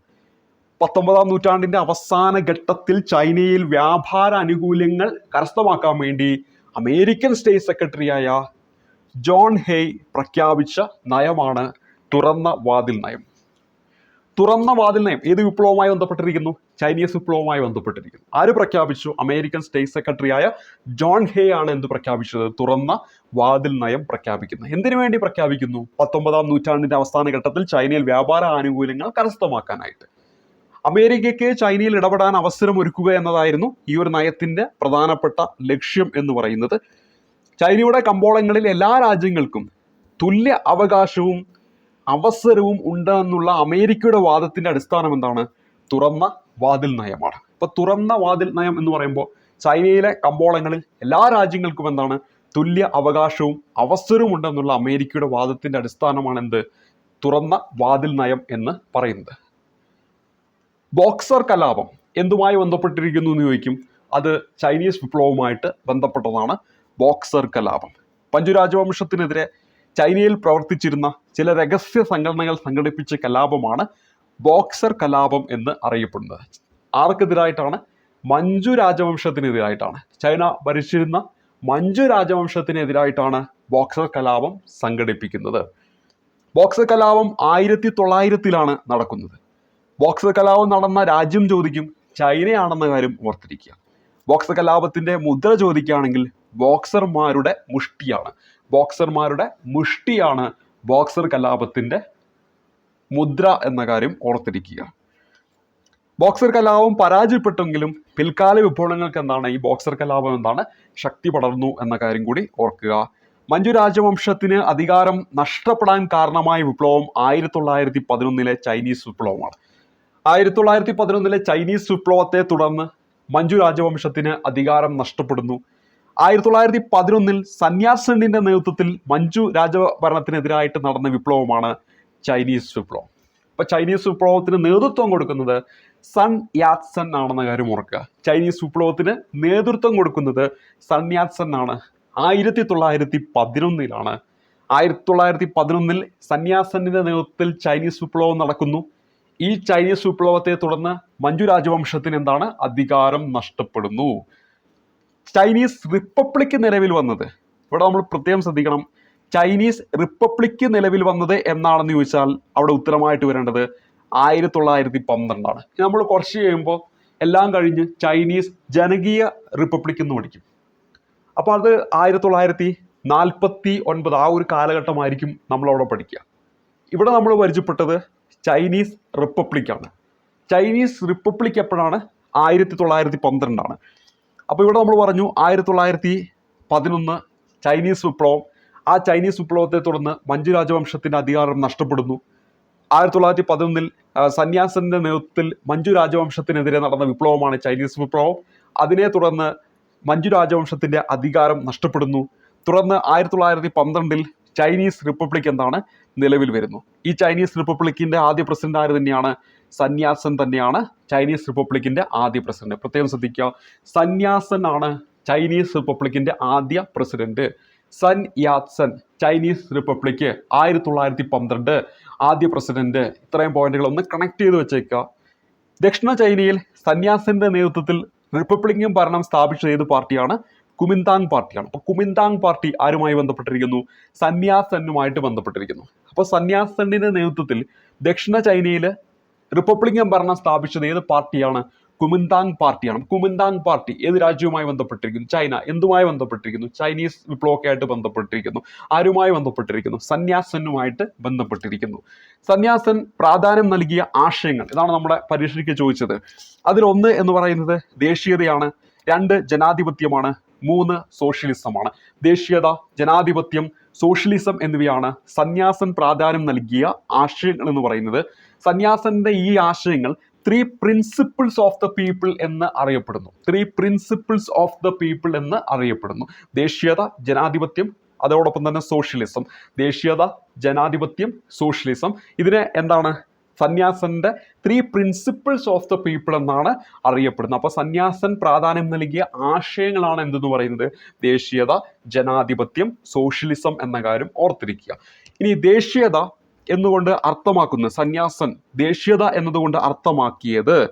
പത്തൊമ്പതാം നൂറ്റാണ്ടിന്റെ അവസാന ഘട്ടത്തിൽ ചൈനയിൽ വ്യാപാര ആനുകൂല്യങ്ങൾ കരസ്ഥമാക്കാൻ വേണ്ടി അമേരിക്കൻ സ്റ്റേറ്റ് സെക്രട്ടറിയായ ജോൺ ഹേയ് പ്രഖ്യാപിച്ച നയമാണ് തുറന്ന വാതിൽ നയം. തുറന്ന വാതിൽ നയം ഏത് വിപ്ലവവുമായി ബന്ധപ്പെട്ടിരിക്കുന്നു? ചൈനീസ് വിപ്ലവവുമായി ബന്ധപ്പെട്ടിരിക്കുന്നു. ആര് പ്രഖ്യാപിച്ചു? അമേരിക്കൻ സ്റ്റേറ്റ് സെക്രട്ടറി ആയ ജോൺ ഹേ ആണ് എന്ത് പ്രഖ്യാപിച്ചത്? തുറന്ന വാതിൽ നയം പ്രഖ്യാപിക്കുന്നത് എന്തിനു വേണ്ടി പ്രഖ്യാപിക്കുന്നു? പത്തൊമ്പതാം നൂറ്റാണ്ടിന്റെ അവസാന ഘട്ടത്തിൽ ചൈനയിൽ വ്യാപാര ആനുകൂല്യങ്ങൾ കരസ്ഥമാക്കാനായിട്ട്. അമേരിക്കയ്ക്ക് ചൈനയിൽ ഇടപെടാൻ അവസരം ഒരുക്കുക എന്നതായിരുന്നു ഈ ഒരു നയത്തിന്റെ പ്രധാനപ്പെട്ട ലക്ഷ്യം എന്ന് പറയുന്നത്. ചൈനയുടെ കമ്പോളങ്ങളിൽ എല്ലാ രാജ്യങ്ങൾക്കും തുല്യ അവകാശവും അവസരവും ഉണ്ടെന്നുള്ള അമേരിക്കയുടെ വാദത്തിന്റെ അടിസ്ഥാനം എന്താണ്? തുറന്ന വാതിൽ നയമാണ്. ഇപ്പൊ തുറന്ന വാതിൽ നയം എന്ന് പറയുമ്പോൾ ചൈനയിലെ കമ്പോളങ്ങളിൽ എല്ലാ രാജ്യങ്ങൾക്കും എന്താണ്? തുല്യ അവകാശവും അവസരവും ഉണ്ടെന്നുള്ള അമേരിക്കയുടെ വാദത്തിന്റെ അടിസ്ഥാനമാണ് എന്ത്? തുറന്ന വാതിൽ നയം എന്ന് പറയുന്നത്. ബോക്സർ കലാപം എന്തുമായി ബന്ധപ്പെട്ടിരിക്കുന്നു എന്ന് ചോദിക്കും. അത് ചൈനീസ് വിപ്ലവവുമായിട്ട് ബന്ധപ്പെട്ടതാണ്. ബോക്സർ കലാപം പഞ്ചു രാജവംശത്തിനെതിരെ ചൈനയിൽ പ്രവർത്തിച്ചിരുന്ന ചില രഹസ്യ സംഘടനകൾ സംഘടിപ്പിച്ച കലാപമാണ് ബോക്സർ കലാപം എന്ന് അറിയപ്പെടുന്നത്. ആർക്കെതിരായിട്ടാണ്? മഞ്ജു രാജവംശത്തിനെതിരായിട്ടാണ്. ചൈന ഭരിച്ചിരുന്ന മഞ്ജു രാജവംശത്തിനെതിരായിട്ടാണ് ബോക്സർ കലാപം സംഘടിപ്പിക്കുന്നത്. ബോക്സർ കലാപം ആയിരത്തി തൊള്ളായിരത്തിലാണ് നടക്കുന്നത്. ബോക്സർ കലാപം നടന്ന രാജ്യം ചോദിക്കും ചൈനയാണെന്ന കാര്യം ഓർത്തിരിക്കുക. ബോക്സർ കലാപത്തിന്റെ മുദ്ര ചോദിക്കുകയാണെങ്കിൽ ബോക്സർമാരുടെ മുഷ്ടിയാണ്. ബോക്സർമാരുടെ മുഷ്ടിയാണ് ബോക്സർ കലാപത്തിന്റെ മുദ്ര എന്ന കാര്യം ഓർത്തിരിക്കുക. ബോക്സർ കലാപം പരാജയപ്പെട്ടെങ്കിലും പിൽക്കാല വിപ്ലവങ്ങൾക്ക് എന്താണ്? ഈ ബോക്സർ കലാപം എന്താണ്? ശക്തി പടർന്നു എന്ന കാര്യം കൂടി ഓർക്കുക. മഞ്ജു രാജവംശത്തിന് അധികാരം നഷ്ടപ്പെടാൻ കാരണമായ വിപ്ലവം ആയിരത്തി തൊള്ളായിരത്തി പതിനൊന്നിലെ ചൈനീസ് വിപ്ലവമാണ്. ആയിരത്തി തൊള്ളായിരത്തി പതിനൊന്നിലെ ചൈനീസ് വിപ്ലവത്തെ തുടർന്ന് മഞ്ജു രാജവംശത്തിന് അധികാരം നഷ്ടപ്പെടുന്നു. ആയിരത്തി തൊള്ളായിരത്തി പതിനൊന്നിൽ സന്യാസിന്റെ നേതൃത്വത്തിൽ മഞ്ജു രാജഭരണത്തിനെതിരായിട്ട് നടന്ന വിപ്ലവമാണ് ചൈനീസ് വിപ്ലവം. അപ്പൊ ചൈനീസ് വിപ്ലവത്തിന് നേതൃത്വം കൊടുക്കുന്നത് സൺ യാത്സൻ ആണെന്ന കാര്യം ഓർക്കുക. ചൈനീസ് വിപ്ലവത്തിന് നേതൃത്വം കൊടുക്കുന്നത് സൺ യാത്സൻ ആണ്. ആയിരത്തി തൊള്ളായിരത്തി പതിനൊന്നിലാണ്. ആയിരത്തി തൊള്ളായിരത്തി പതിനൊന്നിൽ സന്യാസന്റെ നേതൃത്വത്തിൽ ചൈനീസ് വിപ്ലവം നടക്കുന്നു. ഈ ചൈനീസ് വിപ്ലവത്തെ തുടർന്ന് മഞ്ജു രാജവംശത്തിന് എന്താണ് അധികാരം നഷ്ടപ്പെടുന്നു. ചൈനീസ് റിപ്പബ്ലിക് നിലവിൽ വന്നത്? ഇവിടെ നമ്മൾ പ്രത്യേകം ശ്രദ്ധിക്കണം. ചൈനീസ് റിപ്പബ്ലിക് നിലവിൽ വന്നത് എന്നാണെന്ന് ചോദിച്ചാൽ അവിടെ ഉത്തരമായിട്ട് വരേണ്ടത് ആയിരത്തി തൊള്ളായിരത്തി പന്ത്രണ്ടാണ് നമ്മൾ കുറച്ച് കഴിയുമ്പോൾ എല്ലാം കഴിഞ്ഞ് ചൈനീസ് ജനകീയ റിപ്പബ്ലിക് എന്ന് പഠിക്കും. അപ്പോൾ അത് ആയിരത്തി തൊള്ളായിരത്തി നാൽപ്പത്തി ഒൻപത് ആ ഒരു കാലഘട്ടമായിരിക്കും നമ്മളവിടെ പഠിക്കുക. ഇവിടെ നമ്മൾ പരിചയപ്പെട്ടത് ചൈനീസ് റിപ്പബ്ലിക്കാണ് ചൈനീസ് റിപ്പബ്ലിക് എപ്പോഴാണ്? ആയിരത്തി തൊള്ളായിരത്തി പന്ത്രണ്ടാണ് അപ്പോൾ ഇവിടെ നമ്മൾ പറഞ്ഞു ആയിരത്തി തൊള്ളായിരത്തി പതിനൊന്ന് ചൈനീസ് വിപ്ലവം. ആ ചൈനീസ് വിപ്ലവത്തെ തുടർന്ന് മഞ്ജു രാജവംശത്തിന്റെ അധികാരം നഷ്ടപ്പെടുന്നു. ആയിരത്തി തൊള്ളായിരത്തി പതിനൊന്നിൽ സന്യാസന്റെ നേതൃത്വത്തിൽ മഞ്ജു രാജവംശത്തിനെതിരെ നടന്ന വിപ്ലവമാണ് ചൈനീസ് വിപ്ലവം. അതിനെ തുടർന്ന് മഞ്ജു രാജവംശത്തിന്റെ അധികാരം നഷ്ടപ്പെടുന്നു. തുടർന്ന് ആയിരത്തി തൊള്ളായിരത്തി പന്ത്രണ്ടിൽ ചൈനീസ് റിപ്പബ്ലിക് എന്നാണ് നിലവിൽ വരുന്നു. ഈ ചൈനീസ് റിപ്പബ്ലിക്കിന്റെ ആദ്യ പ്രസിഡന്റ് ആര് തന്നെയാണ്? സന്യാസൻ തന്നെയാണ് ചൈനീസ് റിപ്പബ്ലിക്കിന്റെ ആദ്യ പ്രസിഡന്റ്. പ്രത്യേകം ശ്രദ്ധിക്കുക സന്യാസൻ ആണ് ചൈനീസ് റിപ്പബ്ലിക്കിന്റെ ആദ്യ പ്രസിഡന്റ്. സൻ യാത്സൻ ചൈനീസ് റിപ്പബ്ലിക്ക് ആയിരത്തി തൊള്ളായിരത്തി പന്ത്രണ്ട് ആദ്യ പ്രസിഡന്റ്. ഇത്രയും പോയിന്റുകൾ ഒന്ന് കണക്ട് ചെയ്ത് വെച്ചേക്കുക. ദക്ഷിണ ചൈനയിൽ സന്യാസിന്റെ നേതൃത്വത്തിൽ റിപ്പബ്ലിക്കൻ ഭരണം സ്ഥാപിച്ച ഏത് പാർട്ടിയാണ്? കുമിന്താങ് പാർട്ടിയാണ്. അപ്പോൾ കുമിന്താങ് പാർട്ടി ആരുമായി ബന്ധപ്പെട്ടിരിക്കുന്നു? സന്യാസനുമായിട്ട് ബന്ധപ്പെട്ടിരിക്കുന്നു. അപ്പോൾ സന്യാസന്റെ നേതൃത്വത്തിൽ ദക്ഷിണ ചൈനയിൽ റിപ്പബ്ലിക്കൻ ഭരണം സ്ഥാപിച്ചത് ഏത് പാർട്ടിയാണ്? കുമിന്താങ് പാർട്ടിയാണ്. കുമിന്താങ് പാർട്ടി ഏത് രാജ്യവുമായി ബന്ധപ്പെട്ടിരിക്കുന്നു? ചൈന. എന്തുമായി ബന്ധപ്പെട്ടിരിക്കുന്നു? ചൈനീസ് വിപ്ലവമൊക്കെ ആയിട്ട് ബന്ധപ്പെട്ടിരിക്കുന്നു. ആരുമായി ബന്ധപ്പെട്ടിരിക്കുന്നു? സന്യാസനുമായിട്ട് ബന്ധപ്പെട്ടിരിക്കുന്നു. സന്യാസൻ പ്രാധാന്യം നൽകിയ ആശയങ്ങൾ ഇതാണ് നമ്മുടെ പരീക്ഷയ്ക്ക് ചോദിച്ചത്. അതിലൊന്ന് എന്ന് പറയുന്നത് ദേശീയതയാണ് രണ്ട് ജനാധിപത്യമാണ് മൂന്ന് സോഷ്യലിസമാണ്. ദേശീയത ജനാധിപത്യം സോഷ്യലിസം എന്നിവയാണ് സന്യാസൻ പ്രാധാന്യം നൽകിയ ആശയങ്ങൾ എന്ന് പറയുന്നത്. സന്യാസന്റെ ഈ ആശയങ്ങൾ three principles of the people എന്ന് അറിയപ്പെടുന്നു. Three principles of the people എന്ന് അറിയപ്പെടുന്നു. ദേശീയത ജനാധിപത്യം അതോടൊപ്പം തന്നെ സോഷ്യലിസം ദേശീയത ജനാധിപത്യം സോഷ്യലിസം ഇതിനെ എന്താണ്? സന്യാസന്റെ three principles of the people എന്നാണ് അറിയപ്പെടുന്നത്. അപ്പോൾ സന്യാസൻ പ്രാധാന്യം നൽകിയ ആശയങ്ങളാണ് എന്തെന്ന് പറയുന്നത്? ദേശീയത ജനാധിപത്യം സോഷ്യലിസം എന്ന കാര്യം ഓർത്തിരിക്കുക. ഇനി ദേശീയത എന്നുകൊണ്ട് അർത്ഥമാക്കുന്ന. സന്യാസൻ ദേശീയത എന്നതുകൊണ്ട് അർത്ഥമാക്കിയത്.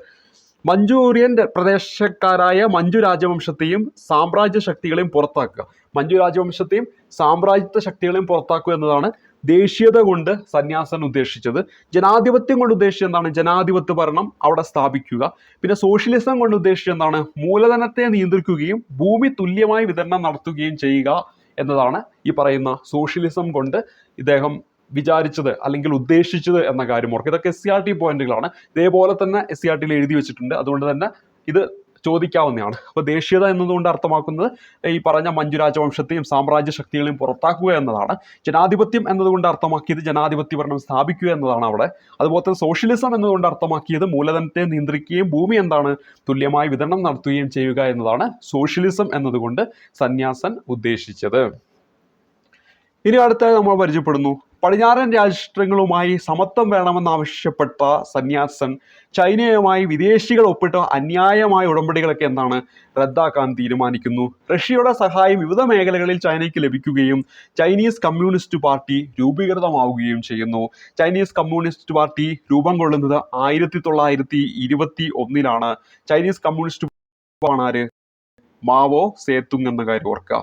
മഞ്ചൂരിയൻ പ്രദേശക്കാരായ മഞ്ജു രാജവംശത്തെയും സാമ്രാജ്യ ശക്തികളെയും പുറത്താക്കുക. മഞ്ജു രാജവംശത്തെയും സാമ്രാജ്യത്വ ശക്തികളെയും പുറത്താക്കുക എന്നതാണ് ദേശീയത കൊണ്ട് സന്യാസൻ ഉദ്ദേശിച്ചത്. ജനാധിപത്യം കൊണ്ട് ഉദ്ദേശിച്ചത് എന്താണ്? ജനാധിപത്യ ഭരണം അവിടെ സ്ഥാപിക്കുക. പിന്നെ സോഷ്യലിസം കൊണ്ട് ഉദ്ദേശിച്ചത് എന്താണ്? മൂലധനത്തെ നിയന്ത്രിക്കുകയും ഭൂമി തുല്യമായി വിതരണം നടത്തുകയും ചെയ്യുക എന്നതാണ് ഈ പറയുന്ന സോഷ്യലിസം കൊണ്ട് ഇദ്ദേഹം വിചാരിച്ചത് അല്ലെങ്കിൽ ഉദ്ദേശിച്ചത് എന്ന കാര്യം ഓർക്കുക. ഇതൊക്കെ എസ് സി ആർ ടി പോയിന്റുകളാണ് ഇതേപോലെ തന്നെ എസ് സി ആർ ടിയിൽ എഴുതി വെച്ചിട്ടുണ്ട്. അതുകൊണ്ട് തന്നെ ഇത് ചോദിക്കാവുന്നതാണ്. അപ്പോൾ ദേശീയത എന്നതുകൊണ്ട് അർത്ഥമാക്കുന്നത് ഈ പറഞ്ഞ മഞ്ജു രാജവംശത്തെയും സാമ്രാജ്യ ശക്തികളെയും പുറത്താക്കുക എന്നതാണ്. ജനാധിപത്യം എന്നതുകൊണ്ട് അർത്ഥമാക്കിയത് ജനാധിപത്യ ഭരണം സ്ഥാപിക്കുക എന്നതാണ് അവിടെ. അതുപോലെ തന്നെ സോഷ്യലിസം എന്നതുകൊണ്ട് അർത്ഥമാക്കിയത് മൂലധനത്തെ നിയന്ത്രിക്കുകയും ഭൂമി എന്താണ് തുല്യമായി വിതരണം നടത്തുകയും ചെയ്യുക എന്നതാണ് സോഷ്യലിസം എന്നതുകൊണ്ട് സന്യാസൻ ഉദ്ദേശിച്ചത്. ഇനി അടുത്തായി നമ്മൾ പരിചയപ്പെടുന്നു. പടിഞ്ഞാറൻ രാഷ്ട്രങ്ങളുമായി സമത്വം വേണമെന്നാവശ്യപ്പെട്ട സന്യാസൻ ചൈനയുമായി വിദേശികൾ ഒപ്പിട്ട അന്യായമായ ഉടമ്പടികളൊക്കെ എന്താണ് റദ്ദാക്കാൻ തീരുമാനിക്കുന്നു. റഷ്യയുടെ സഹായം വിവിധ മേഖലകളിൽ ചൈനയ്ക്ക് ലഭിക്കുകയും ചൈനീസ് കമ്മ്യൂണിസ്റ്റ് പാർട്ടി രൂപീകൃതമാവുകയും ചെയ്യുന്നു. ചൈനീസ് കമ്മ്യൂണിസ്റ്റ് പാർട്ടി രൂപം കൊള്ളുന്നത് ആയിരത്തി തൊള്ളായിരത്തി ഇരുപത്തി ഒന്നിലാണ് ചൈനീസ് കമ്മ്യൂണിസ്റ്റ് ആണ് ആര്? മാവോ സേത്തുങ് എന്ന കാര്യം ഓർക്കുക.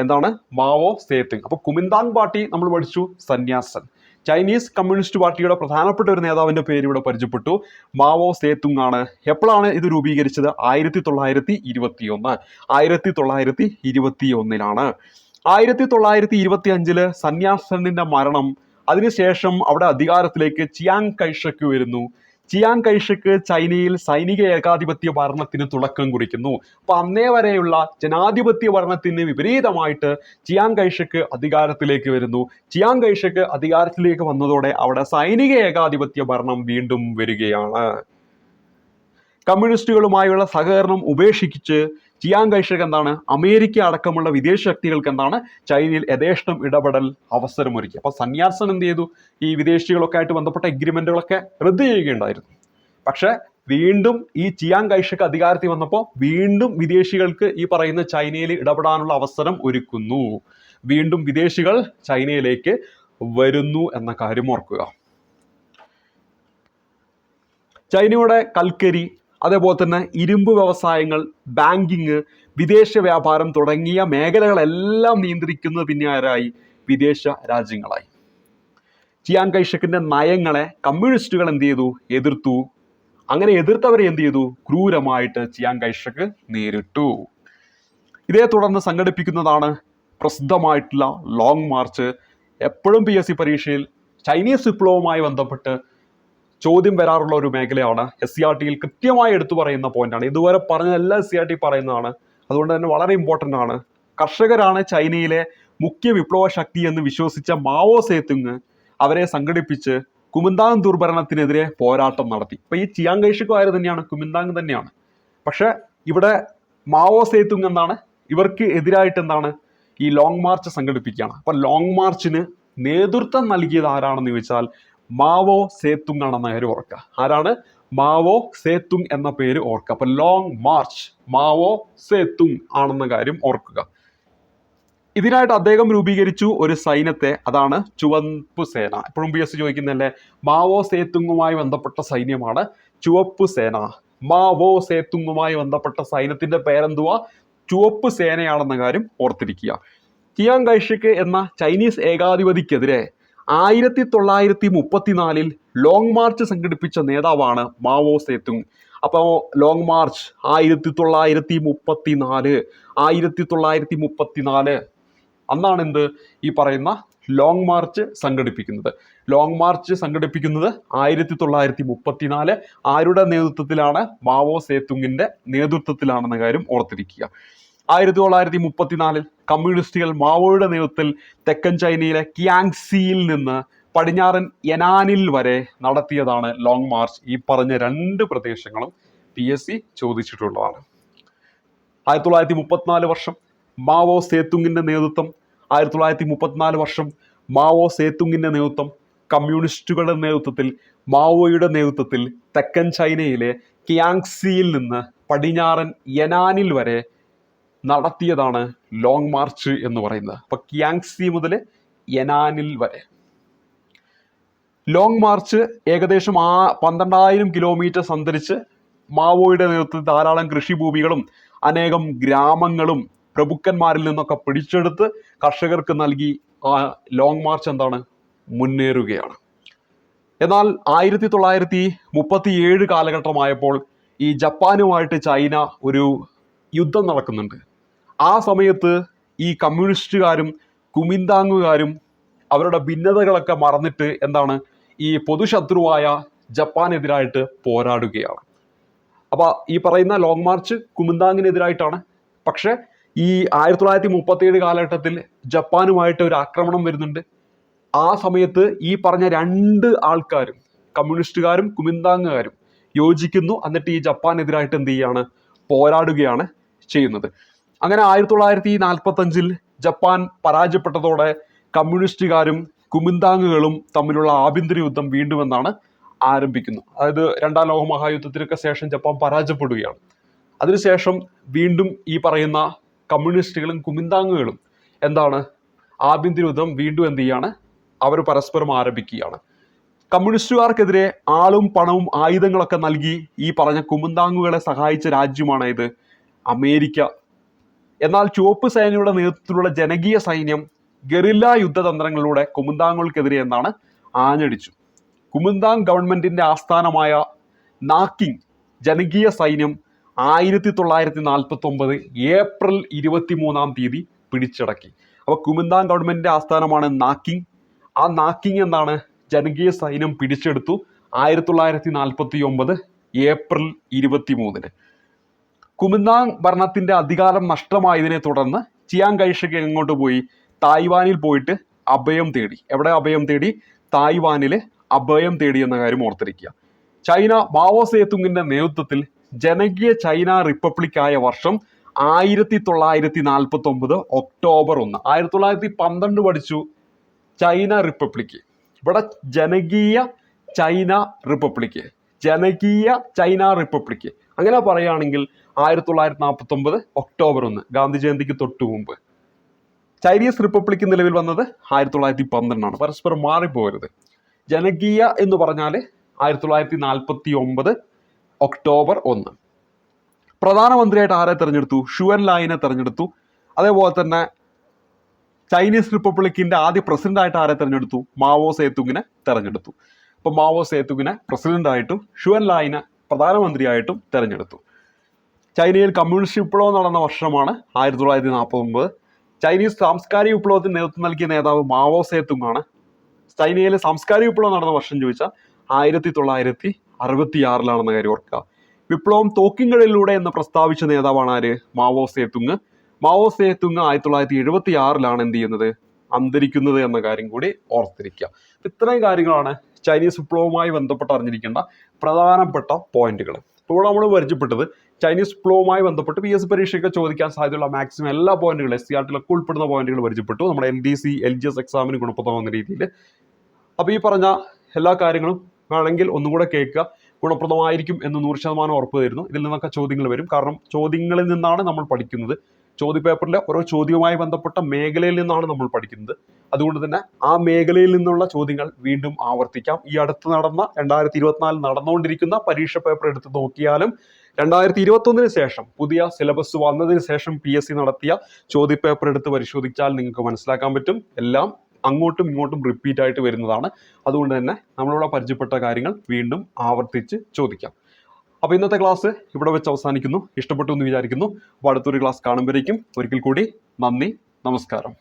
എന്താണ്? Mao Zedong. അപ്പോൾ കുമിന്താൻ പാർട്ടി നമ്മൾ പഠിച്ചു സന്യാസൻ. ചൈനീസ് കമ്മ്യൂണിസ്റ്റ് പാർട്ടിയുടെ പ്രധാനപ്പെട്ട ഒരു നേതാവിന്റെ പേര് ഇവിടെ പരിചയപ്പെട്ടു. മാവോ സേത്തുങ് ആണ്. എപ്പോഴാണ് ഇത് രൂപീകരിച്ചത്? ആയിരത്തി തൊള്ളായിരത്തി ഇരുപത്തി ഒന്ന് ആയിരത്തി തൊള്ളായിരത്തി ഇരുപത്തി ഒന്നിലാണ് ആയിരത്തി തൊള്ളായിരത്തി ഇരുപത്തി അഞ്ചിൽ സന്യാസന്റെ മരണം. അതിനുശേഷം അവിടെ അധികാരത്തിലേക്ക് ചിയാങ് കൈഷക്ക് വരുന്നു. ചിയാങ് കൈഷക്ക് ചൈനയിൽ സൈനിക ഏകാധിപത്യ ഭരണത്തിന് തുടക്കം കുറിക്കുന്നു. അപ്പൊ അന്നേ വരെയുള്ള ജനാധിപത്യ ഭരണത്തിന് വിപരീതമായിട്ട് ചിയാങ് കൈഷക്ക് അധികാരത്തിലേക്ക് വരുന്നു. ചിയാങ് കൈഷക്ക് അധികാരത്തിലേക്ക് വന്നതോടെ അവിടെ സൈനിക ഏകാധിപത്യ ഭരണം വീണ്ടും വരികയാണ്. കമ്മ്യൂണിസ്റ്റുകളുമായുള്ള സഹകരണം ഉപേക്ഷിച്ച് ചിയാങ് കൈഷക് എന്താണ്? അമേരിക്ക അടക്കമുള്ള വിദേശ ശക്തികൾക്ക് എന്താണ്? ചൈനയിൽ യഥേഷ്ടം ഇടപെടൽ അവസരമൊരുക്കി. അപ്പോൾ സന്യാസൻ എന്ത് ചെയ്തു? ഈ വിദേശികളൊക്കെ ആയിട്ട് ബന്ധപ്പെട്ട എഗ്രിമെന്റുകളൊക്കെ റദ്ദ് ചെയ്യുകയുണ്ടായിരുന്നു. പക്ഷേ വീണ്ടും ഈ ചിയാങ് കൈഷക്ക് അധികാരത്തിൽ വന്നപ്പോൾ വീണ്ടും വിദേശികൾക്ക് ഈ പറയുന്ന ചൈനയിൽ ഇടപെടാനുള്ള അവസരം ഒരുക്കുന്നു. വീണ്ടും വിദേശികൾ ചൈനയിലേക്ക് വരുന്നു എന്ന കാര്യം ഓർക്കുക. ചൈനയുടെ കൽക്കരി അതേപോലെ തന്നെ ഇരുമ്പ് വ്യവസായങ്ങൾ ബാങ്കിങ് വിദേശ വ്യാപാരം തുടങ്ങിയ മേഖലകളെല്ലാം നിയന്ത്രിക്കുന്നത് പിന്നെ ആരായി? വിദേശ രാജ്യങ്ങളായി. ചിയാങ് കൈഷക്കിന്റെ നയങ്ങളെ കമ്മ്യൂണിസ്റ്റുകൾ എന്ത് ചെയ്തു? എതിർത്തു. അങ്ങനെ എതിർത്തവരെ എന്ത് ചെയ്തു? ക്രൂരമായിട്ട് ചിയാങ് കൈഷക്ക് നേരിട്ടു. ഇതേ തുടർന്ന് സംഘടിപ്പിക്കുന്നതാണ് പ്രസിദ്ധമായിട്ടുള്ള ലോങ് മാർച്ച് എപ്പോഴും പി എസ് സി പരീക്ഷയിൽ ചൈനീസ് വിപ്ലവവുമായി ബന്ധപ്പെട്ട് ചോദ്യം വരാറുള്ള ഒരു മേഖലയാണ് എസ് സി ആർ ടിയിൽ കൃത്യമായി എടുത്തു പറയുന്ന പോയിന്റാണ് ഇതുവരെ പറഞ്ഞ എല്ലാ എസ് സി ആർ ടി പറയുന്നതാണ്. അതുകൊണ്ട് തന്നെ വളരെ ഇമ്പോർട്ടന്റ് ആണ്. കർഷകരാണ് ചൈനയിലെ മുഖ്യ വിപ്ലവ ശക്തി എന്ന് വിശ്വസിച്ച മാവോ സേത്തുങ് അവരെ സംഘടിപ്പിച്ച് കുമിന്താങ് ദുർഭരണത്തിനെതിരെ പോരാട്ടം നടത്തി. ഇപ്പൊ ഈ ചിയാങ് കൈഷക്കും ആര് തന്നെയാണ് കുമിന്താങ് തന്നെയാണ്. പക്ഷെ ഇവിടെ മാവോ സേത്തുങ് എന്താണ്? ഇവർക്ക് എതിരായിട്ട് എന്താണ്? ഈ ലോങ് മാർച്ച് സംഘടിപ്പിക്കുകയാണ്. അപ്പൊ ലോങ് മാർച്ചിന് നേതൃത്വം നൽകിയത് ആരാണെന്ന് ചോദിച്ചാൽ മാവോ സേത്തുങ് ആണെന്ന കാര്യം ഓർക്കുക ആരാണ്? മാവോ സേത്തുങ് എന്ന പേര് ഓർക്കുക അപ്പൊ ലോങ് മാർച്ച് മാവോ സേത്തുങ് ആണെന്ന കാര്യം ഓർക്കുക. ഇതിനായിട്ട് അദ്ദേഹം രൂപീകരിച്ചു ഒരു സൈന്യത്തെ അതാണ് ചുവപ്പ് സേന. എപ്പോഴും പി എസ് ചോദിക്കുന്നല്ലേ മാവോ സേത്തുങ്ങുമായി ബന്ധപ്പെട്ട സൈന്യമാണ് ചുവപ്പ് സേന. മാവോ സേത്തുങ്ങുമായി ബന്ധപ്പെട്ട സൈന്യത്തിന്റെ പേരെന്തുവാ? ചുവപ്പ് സേനയാണെന്ന കാര്യം ഓർത്തിരിക്കുക. ചിയാങ് കൈഷിക്ക് എന്ന ചൈനീസ് ഏകാധിപതിക്കെതിരെ ആയിരത്തി തൊള്ളായിരത്തി മുപ്പത്തിനാലിൽ ലോങ് മാർച്ച് സംഘടിപ്പിച്ച നേതാവാണ് മാവോ സേത്തുങ് അപ്പോൾ ലോങ് മാർച്ച് ആയിരത്തി തൊള്ളായിരത്തി മുപ്പത്തിനാല് ആയിരത്തി തൊള്ളായിരത്തി മുപ്പത്തിനാല് അന്നാണ് എന്ത്? ഈ പറയുന്ന ലോങ് മാർച്ച് സംഘടിപ്പിക്കുന്നത്. ലോങ് മാർച്ച് സംഘടിപ്പിക്കുന്നത് ആയിരത്തി തൊള്ളായിരത്തി മുപ്പത്തിനാല് ആരുടെ നേതൃത്വത്തിലാണ്? മാവോ സേത്തുങ്ങിന്റെ നേതൃത്വത്തിലാണെന്ന കാര്യം ഓർത്തിരിക്കുക. ആയിരത്തി തൊള്ളായിരത്തി മുപ്പത്തിനാലിൽ കമ്മ്യൂണിസ്റ്റുകൾ മാവോയുടെ നേതൃത്വത്തിൽ തെക്കൻ ചൈനയിലെ കിയാങ്സിയിൽ നിന്ന് പടിഞ്ഞാറൻ യനാനിൽ വരെ നടത്തിയതാണ് ലോങ് മാർച്ച്. ഈ പറഞ്ഞ രണ്ട് പ്രദേശങ്ങളും പി എസ് സി ചോദിച്ചിട്ടുള്ളതാണ്. ആയിരത്തി തൊള്ളായിരത്തി മുപ്പത്തിനാല് വർഷം മാവോ സേത്തുങ്ങിന്റെ നേതൃത്വം ആയിരത്തി തൊള്ളായിരത്തി മുപ്പത്തിനാല് വർഷം മാവോ സേത്തുങ്ങിന്റെ നേതൃത്വം കമ്മ്യൂണിസ്റ്റുകളുടെ നേതൃത്വത്തിൽ മാവോയുടെ നേതൃത്വത്തിൽ തെക്കൻ ചൈനയിലെ കിയാങ്സിയിൽ നിന്ന് പടിഞ്ഞാറൻ യനാനിൽ വരെ നടത്തിയതാണ് ലോങ് മാർച്ച് എന്ന് പറയുന്നത്. അപ്പൊ ക്യാങ്സി മുതൽ യനാനിൽ വരെ. ലോങ് മാർച്ച് ഏകദേശം ആ പന്ത്രണ്ടായിരം കിലോമീറ്റർ സഞ്ചരിച്ച് മാവോയുടെ നേതൃത്വത്തിൽ ധാരാളം കൃഷിഭൂമികളും അനേകം ഗ്രാമങ്ങളും പ്രഭുക്കന്മാരിൽ നിന്നൊക്കെ പിടിച്ചെടുത്ത് കർഷകർക്ക് നൽകി ആ ലോങ് മാർച്ച് എന്താണ്? മുന്നേറുകയാണ്. എന്നാൽ ആയിരത്തി തൊള്ളായിരത്തി മുപ്പത്തി ഏഴ് കാലഘട്ടമായപ്പോൾ ഈ ജപ്പാനുമായിട്ട് ചൈന ഒരു യുദ്ധം നടക്കുന്നുണ്ട്. ആ സമയത്ത് ഈ കമ്മ്യൂണിസ്റ്റുകാരും കുമിന്താങ്ങുകാരും അവരുടെ ഭിന്നതകളൊക്കെ മറന്നിട്ട് എന്താണ് ഈ പൊതുശത്രുവായ ജപ്പാനെതിരായിട്ട് പോരാടുകയാണ്. അപ്പോൾ ഈ പറയുന്ന ലോങ് മാർച്ച് കുമിന്താങ്ങിനെതിരായിട്ടാണ്. പക്ഷേ ഈ ആയിരത്തി തൊള്ളായിരത്തി മുപ്പത്തി ഏഴ് കാലഘട്ടത്തിൽ ജപ്പാനുമായിട്ട് ഒരു ആക്രമണം വരുന്നുണ്ട്. ആ സമയത്ത് ഈ പറഞ്ഞ രണ്ട് ആൾക്കാരും കമ്മ്യൂണിസ്റ്റുകാരും കുമിന്താങ്ങുകാരും യോജിക്കുന്നു. എന്നിട്ട് ഈ ജപ്പാനെതിരായിട്ട് എന്ത് ചെയ്യാണ്? പോരാടുകയാണ് ചെയ്യുന്നത്. അങ്ങനെ ആയിരത്തി തൊള്ളായിരത്തി നാൽപ്പത്തി അഞ്ചിൽ ജപ്പാൻ പരാജയപ്പെട്ടതോടെ കമ്മ്യൂണിസ്റ്റുകാരും കുമിന്താങ്ങുകളും തമ്മിലുള്ള ആഭ്യന്തര യുദ്ധം വീണ്ടും എന്നാണ് ആരംഭിക്കുന്നു അതായത് രണ്ടാം ലോക മഹായുദ്ധത്തിനൊക്കെ ശേഷം ജപ്പാൻ പരാജയപ്പെടുകയാണ്. അതിനുശേഷം വീണ്ടും ഈ പറയുന്ന കമ്മ്യൂണിസ്റ്റുകളും കുമിന്താങ്ങുകളും എന്താണ്? ആഭ്യന്തര യുദ്ധം വീണ്ടും എന്ത് ചെയ്യാണ്? അവർ പരസ്പരം ആരംഭിക്കുകയാണ്. കമ്മ്യൂണിസ്റ്റുകാർക്കെതിരെ ആളും പണവും ആയുധങ്ങളൊക്കെ നൽകി ഈ പറഞ്ഞ കുമിന്താങ്ങുകളെ സഹായിച്ച രാജ്യമാണ് ഇത് അമേരിക്ക എന്നാൽ ചുവപ്പ് സേനയുടെ നേതൃത്വത്തിലുള്ള ജനകീയ സൈന്യം ഗറില്ല യുദ്ധതന്ത്രങ്ങളിലൂടെ കുമുന്താങ്ങുകൾക്കെതിരെ എന്നാണ് ആഞ്ഞടിച്ചു. കുമുന്താങ് ഗവൺമെന്റിന്റെ ആസ്ഥാനമായ നാക്കിങ് ജനകീയ സൈന്യം ആയിരത്തി തൊള്ളായിരത്തി നാൽപ്പത്തി ഒമ്പത് ഏപ്രിൽ ഇരുപത്തി മൂന്നാം തീയതി പിടിച്ചടക്കി. അപ്പോൾ കുമുന്താങ് ഗവൺമെന്റിന്റെ ആസ്ഥാനമാണ് നാക്കിങ്. ആ നാക്കിങ് എന്നാണ് ജനകീയ സൈന്യം പിടിച്ചെടുത്തു ആയിരത്തി തൊള്ളായിരത്തി നാൽപ്പത്തി ഒമ്പത് ഏപ്രിൽ ഇരുപത്തി മൂന്നിന് കുമിന്താങ് ഭരണത്തിന്റെ അധികാരം നഷ്ടമായതിനെ തുടർന്ന് ചിയാങ് കൈഷക്ക് എങ്ങോട്ട് പോയി? തായ്വാനിൽ പോയിട്ട് അഭയം തേടി. എവിടെ അഭയം തേടി? തായ്വാനിൽ അഭയം തേടി എന്ന കാര്യം ഓർത്തിരിക്കുക. ചൈന മാവോ സേതുങ്ങിന്റെ നേതൃത്വത്തിൽ ജനകീയ ചൈന റിപ്പബ്ലിക് ആയ വർഷം ആയിരത്തി തൊള്ളായിരത്തി നാൽപ്പത്തി ഒമ്പത് ഒക്ടോബർ ഒന്ന്. ആയിരത്തി തൊള്ളായിരത്തി പന്ത്രണ്ട് പഠിച്ചു ചൈന റിപ്പബ്ലിക് ഇവിടെ ജനകീയ ചൈന റിപ്പബ്ലിക് ജനകീയ ചൈന റിപ്പബ്ലിക് അങ്ങനെ പറയുകയാണെങ്കിൽ ആയിരത്തി തൊള്ളായിരത്തി നാൽപ്പത്തി ഒമ്പത് ഒക്ടോബർ ഒന്ന് ഗാന്ധി ജയന്തിക്ക് തൊട്ടു മുമ്പ്. ചൈനീസ് റിപ്പബ്ലിക് നിലവിൽ വന്നത് ആയിരത്തി തൊള്ളായിരത്തി പന്ത്രണ്ടാണ് പരസ്പരം മാറിപ്പോകരുത്. ജനകീയ എന്ന് പറഞ്ഞാൽ ആയിരത്തി തൊള്ളായിരത്തി നാൽപ്പത്തി ഒമ്പത് ഒക്ടോബർ ഒന്ന്. പ്രധാനമന്ത്രിയായിട്ട് ആരെ തെരഞ്ഞെടുത്തു? ഷുവൻ ലായിനെ തിരഞ്ഞെടുത്തു. അതേപോലെ തന്നെ ചൈനീസ് റിപ്പബ്ലിക്കിന്റെ ആദ്യ പ്രസിഡന്റ് ആയിട്ട് ആരെ തിരഞ്ഞെടുത്തു? മാവോ സേതുങ്ങിനെ തിരഞ്ഞെടുത്തു. അപ്പോൾ മാവോ സേതുങ്ങിനെ പ്രസിഡന്റ് ആയിട്ടും ഷുവൻ ലായിനെ പ്രധാനമന്ത്രിയായിട്ടും തെരഞ്ഞെടുത്തു. ചൈനയിൽ കമ്മ്യൂണിസ്റ്റ് വിപ്ലവം നടന്ന വർഷമാണ് ആയിരത്തി തൊള്ളായിരത്തി നാൽപ്പത്തി ഒമ്പത് ചൈനീസ് സാംസ്കാരിക വിപ്ലവത്തിന് നേതൃത്വം നൽകിയ നേതാവ് മാവോ സേത്തുങ് ആണ് ചൈനയിലെ സാംസ്കാരിക വിപ്ലവം നടന്ന വർഷം ചോദിച്ചാൽ ആയിരത്തി തൊള്ളായിരത്തി അറുപത്തി ആറിലാണെന്ന കാര്യം ഓർക്കുക. വിപ്ലവം തോക്കിങ്ങളിലൂടെ എന്ന് പ്രസ്താവിച്ച നേതാവാണ് ആര്? മാവോ സേത്തുങ് മാവോ സേത്തുങ് ആയിരത്തി തൊള്ളായിരത്തി എഴുപത്തി ആറിലാണ് എന്ത് ചെയ്യുന്നത്? അന്തരിക്കുന്നത് എന്ന കാര്യം കൂടി ഓർത്തിരിക്കുക. ഇത്രയും കാര്യങ്ങളാണ് ചൈനീസ് വിപ്ലവവുമായി ബന്ധപ്പെട്ട് അറിഞ്ഞിരിക്കേണ്ട പ്രധാനപ്പെട്ട പോയിന്റുകൾ. ഇപ്പോൾ നമ്മൾ പരിചയപ്പെട്ടത് ചൈനീസ് ഫ്ലോവുമായി ബന്ധപ്പെട്ട് പി എസ് പരീക്ഷയ്ക്ക് ചോദിക്കാൻ സാധ്യതയുള്ള മാക്സിമം എല്ലാ പോയിന്റുകളും എസ് സി ആർ ഉൾപ്പെടുന്ന പോയിന്റുകൾ പരിചയപ്പെട്ടു. നമ്മുടെ N D C L G S എക്സാമിന് ഗുണപ്രദമാകുന്ന രീതിയിൽ. അപ്പോൾ ഈ പറഞ്ഞ എല്ലാ കാര്യങ്ങളും വേണമെങ്കിൽ ഒന്നുകൂടെ കേൾക്കുക. ഗുണപ്രദമായിരിക്കും എന്ന് നൂറ് ശതമാനം ഉറപ്പ് തരുന്നു. ഇതിൽ നിന്നൊക്കെ ചോദ്യങ്ങൾ വരും. കാരണം ചോദ്യങ്ങളിൽ നിന്നാണ് നമ്മൾ പഠിക്കുന്നത്. ചോദ്യപേപ്പറിലെ ഓരോ ചോദ്യവുമായി ബന്ധപ്പെട്ട മേഖലയിൽ നിന്നാണ് നമ്മൾ പഠിക്കുന്നത്. അതുകൊണ്ട് തന്നെ ആ മേഖലയിൽ നിന്നുള്ള ചോദ്യങ്ങൾ വീണ്ടും ആവർത്തിക്കാം. ഈ അടുത്ത് നടന്ന രണ്ടായിരത്തി ഇരുപത്തിനാലിൽ നടന്നുകൊണ്ടിരിക്കുന്ന പരീക്ഷ പേപ്പർ എടുത്ത് നോക്കിയാലും രണ്ടായിരത്തി ഇരുപത്തൊന്നിന് ശേഷം പുതിയ സിലബസ് വന്നതിന് ശേഷം പി എസ് സി നടത്തിയ ചോദ്യപേപ്പർ എടുത്ത് പരിശോധിച്ചാൽ നിങ്ങൾക്ക് മനസ്സിലാക്കാൻ പറ്റും. എല്ലാം അങ്ങോട്ടും ഇങ്ങോട്ടും റിപ്പീറ്റ് ആയിട്ട് വരുന്നതാണ്. അതുകൊണ്ട് തന്നെ നമ്മളിവിടെ പരിചയപ്പെട്ട കാര്യങ്ങൾ വീണ്ടും ആവർത്തിച്ച് ചോദിക്കാം. അപ്പോൾ ഇന്നത്തെ ക്ലാസ് ഇവിടെ വെച്ച് അവസാനിക്കുന്നു. ഇഷ്ടപ്പെട്ടു എന്ന് വിചാരിക്കുന്നു. അപ്പോൾ അടുത്തൊരു ക്ലാസ് കാണുമ്പോഴേക്കും ഒരിക്കൽ കൂടി നന്ദി നമസ്കാരം.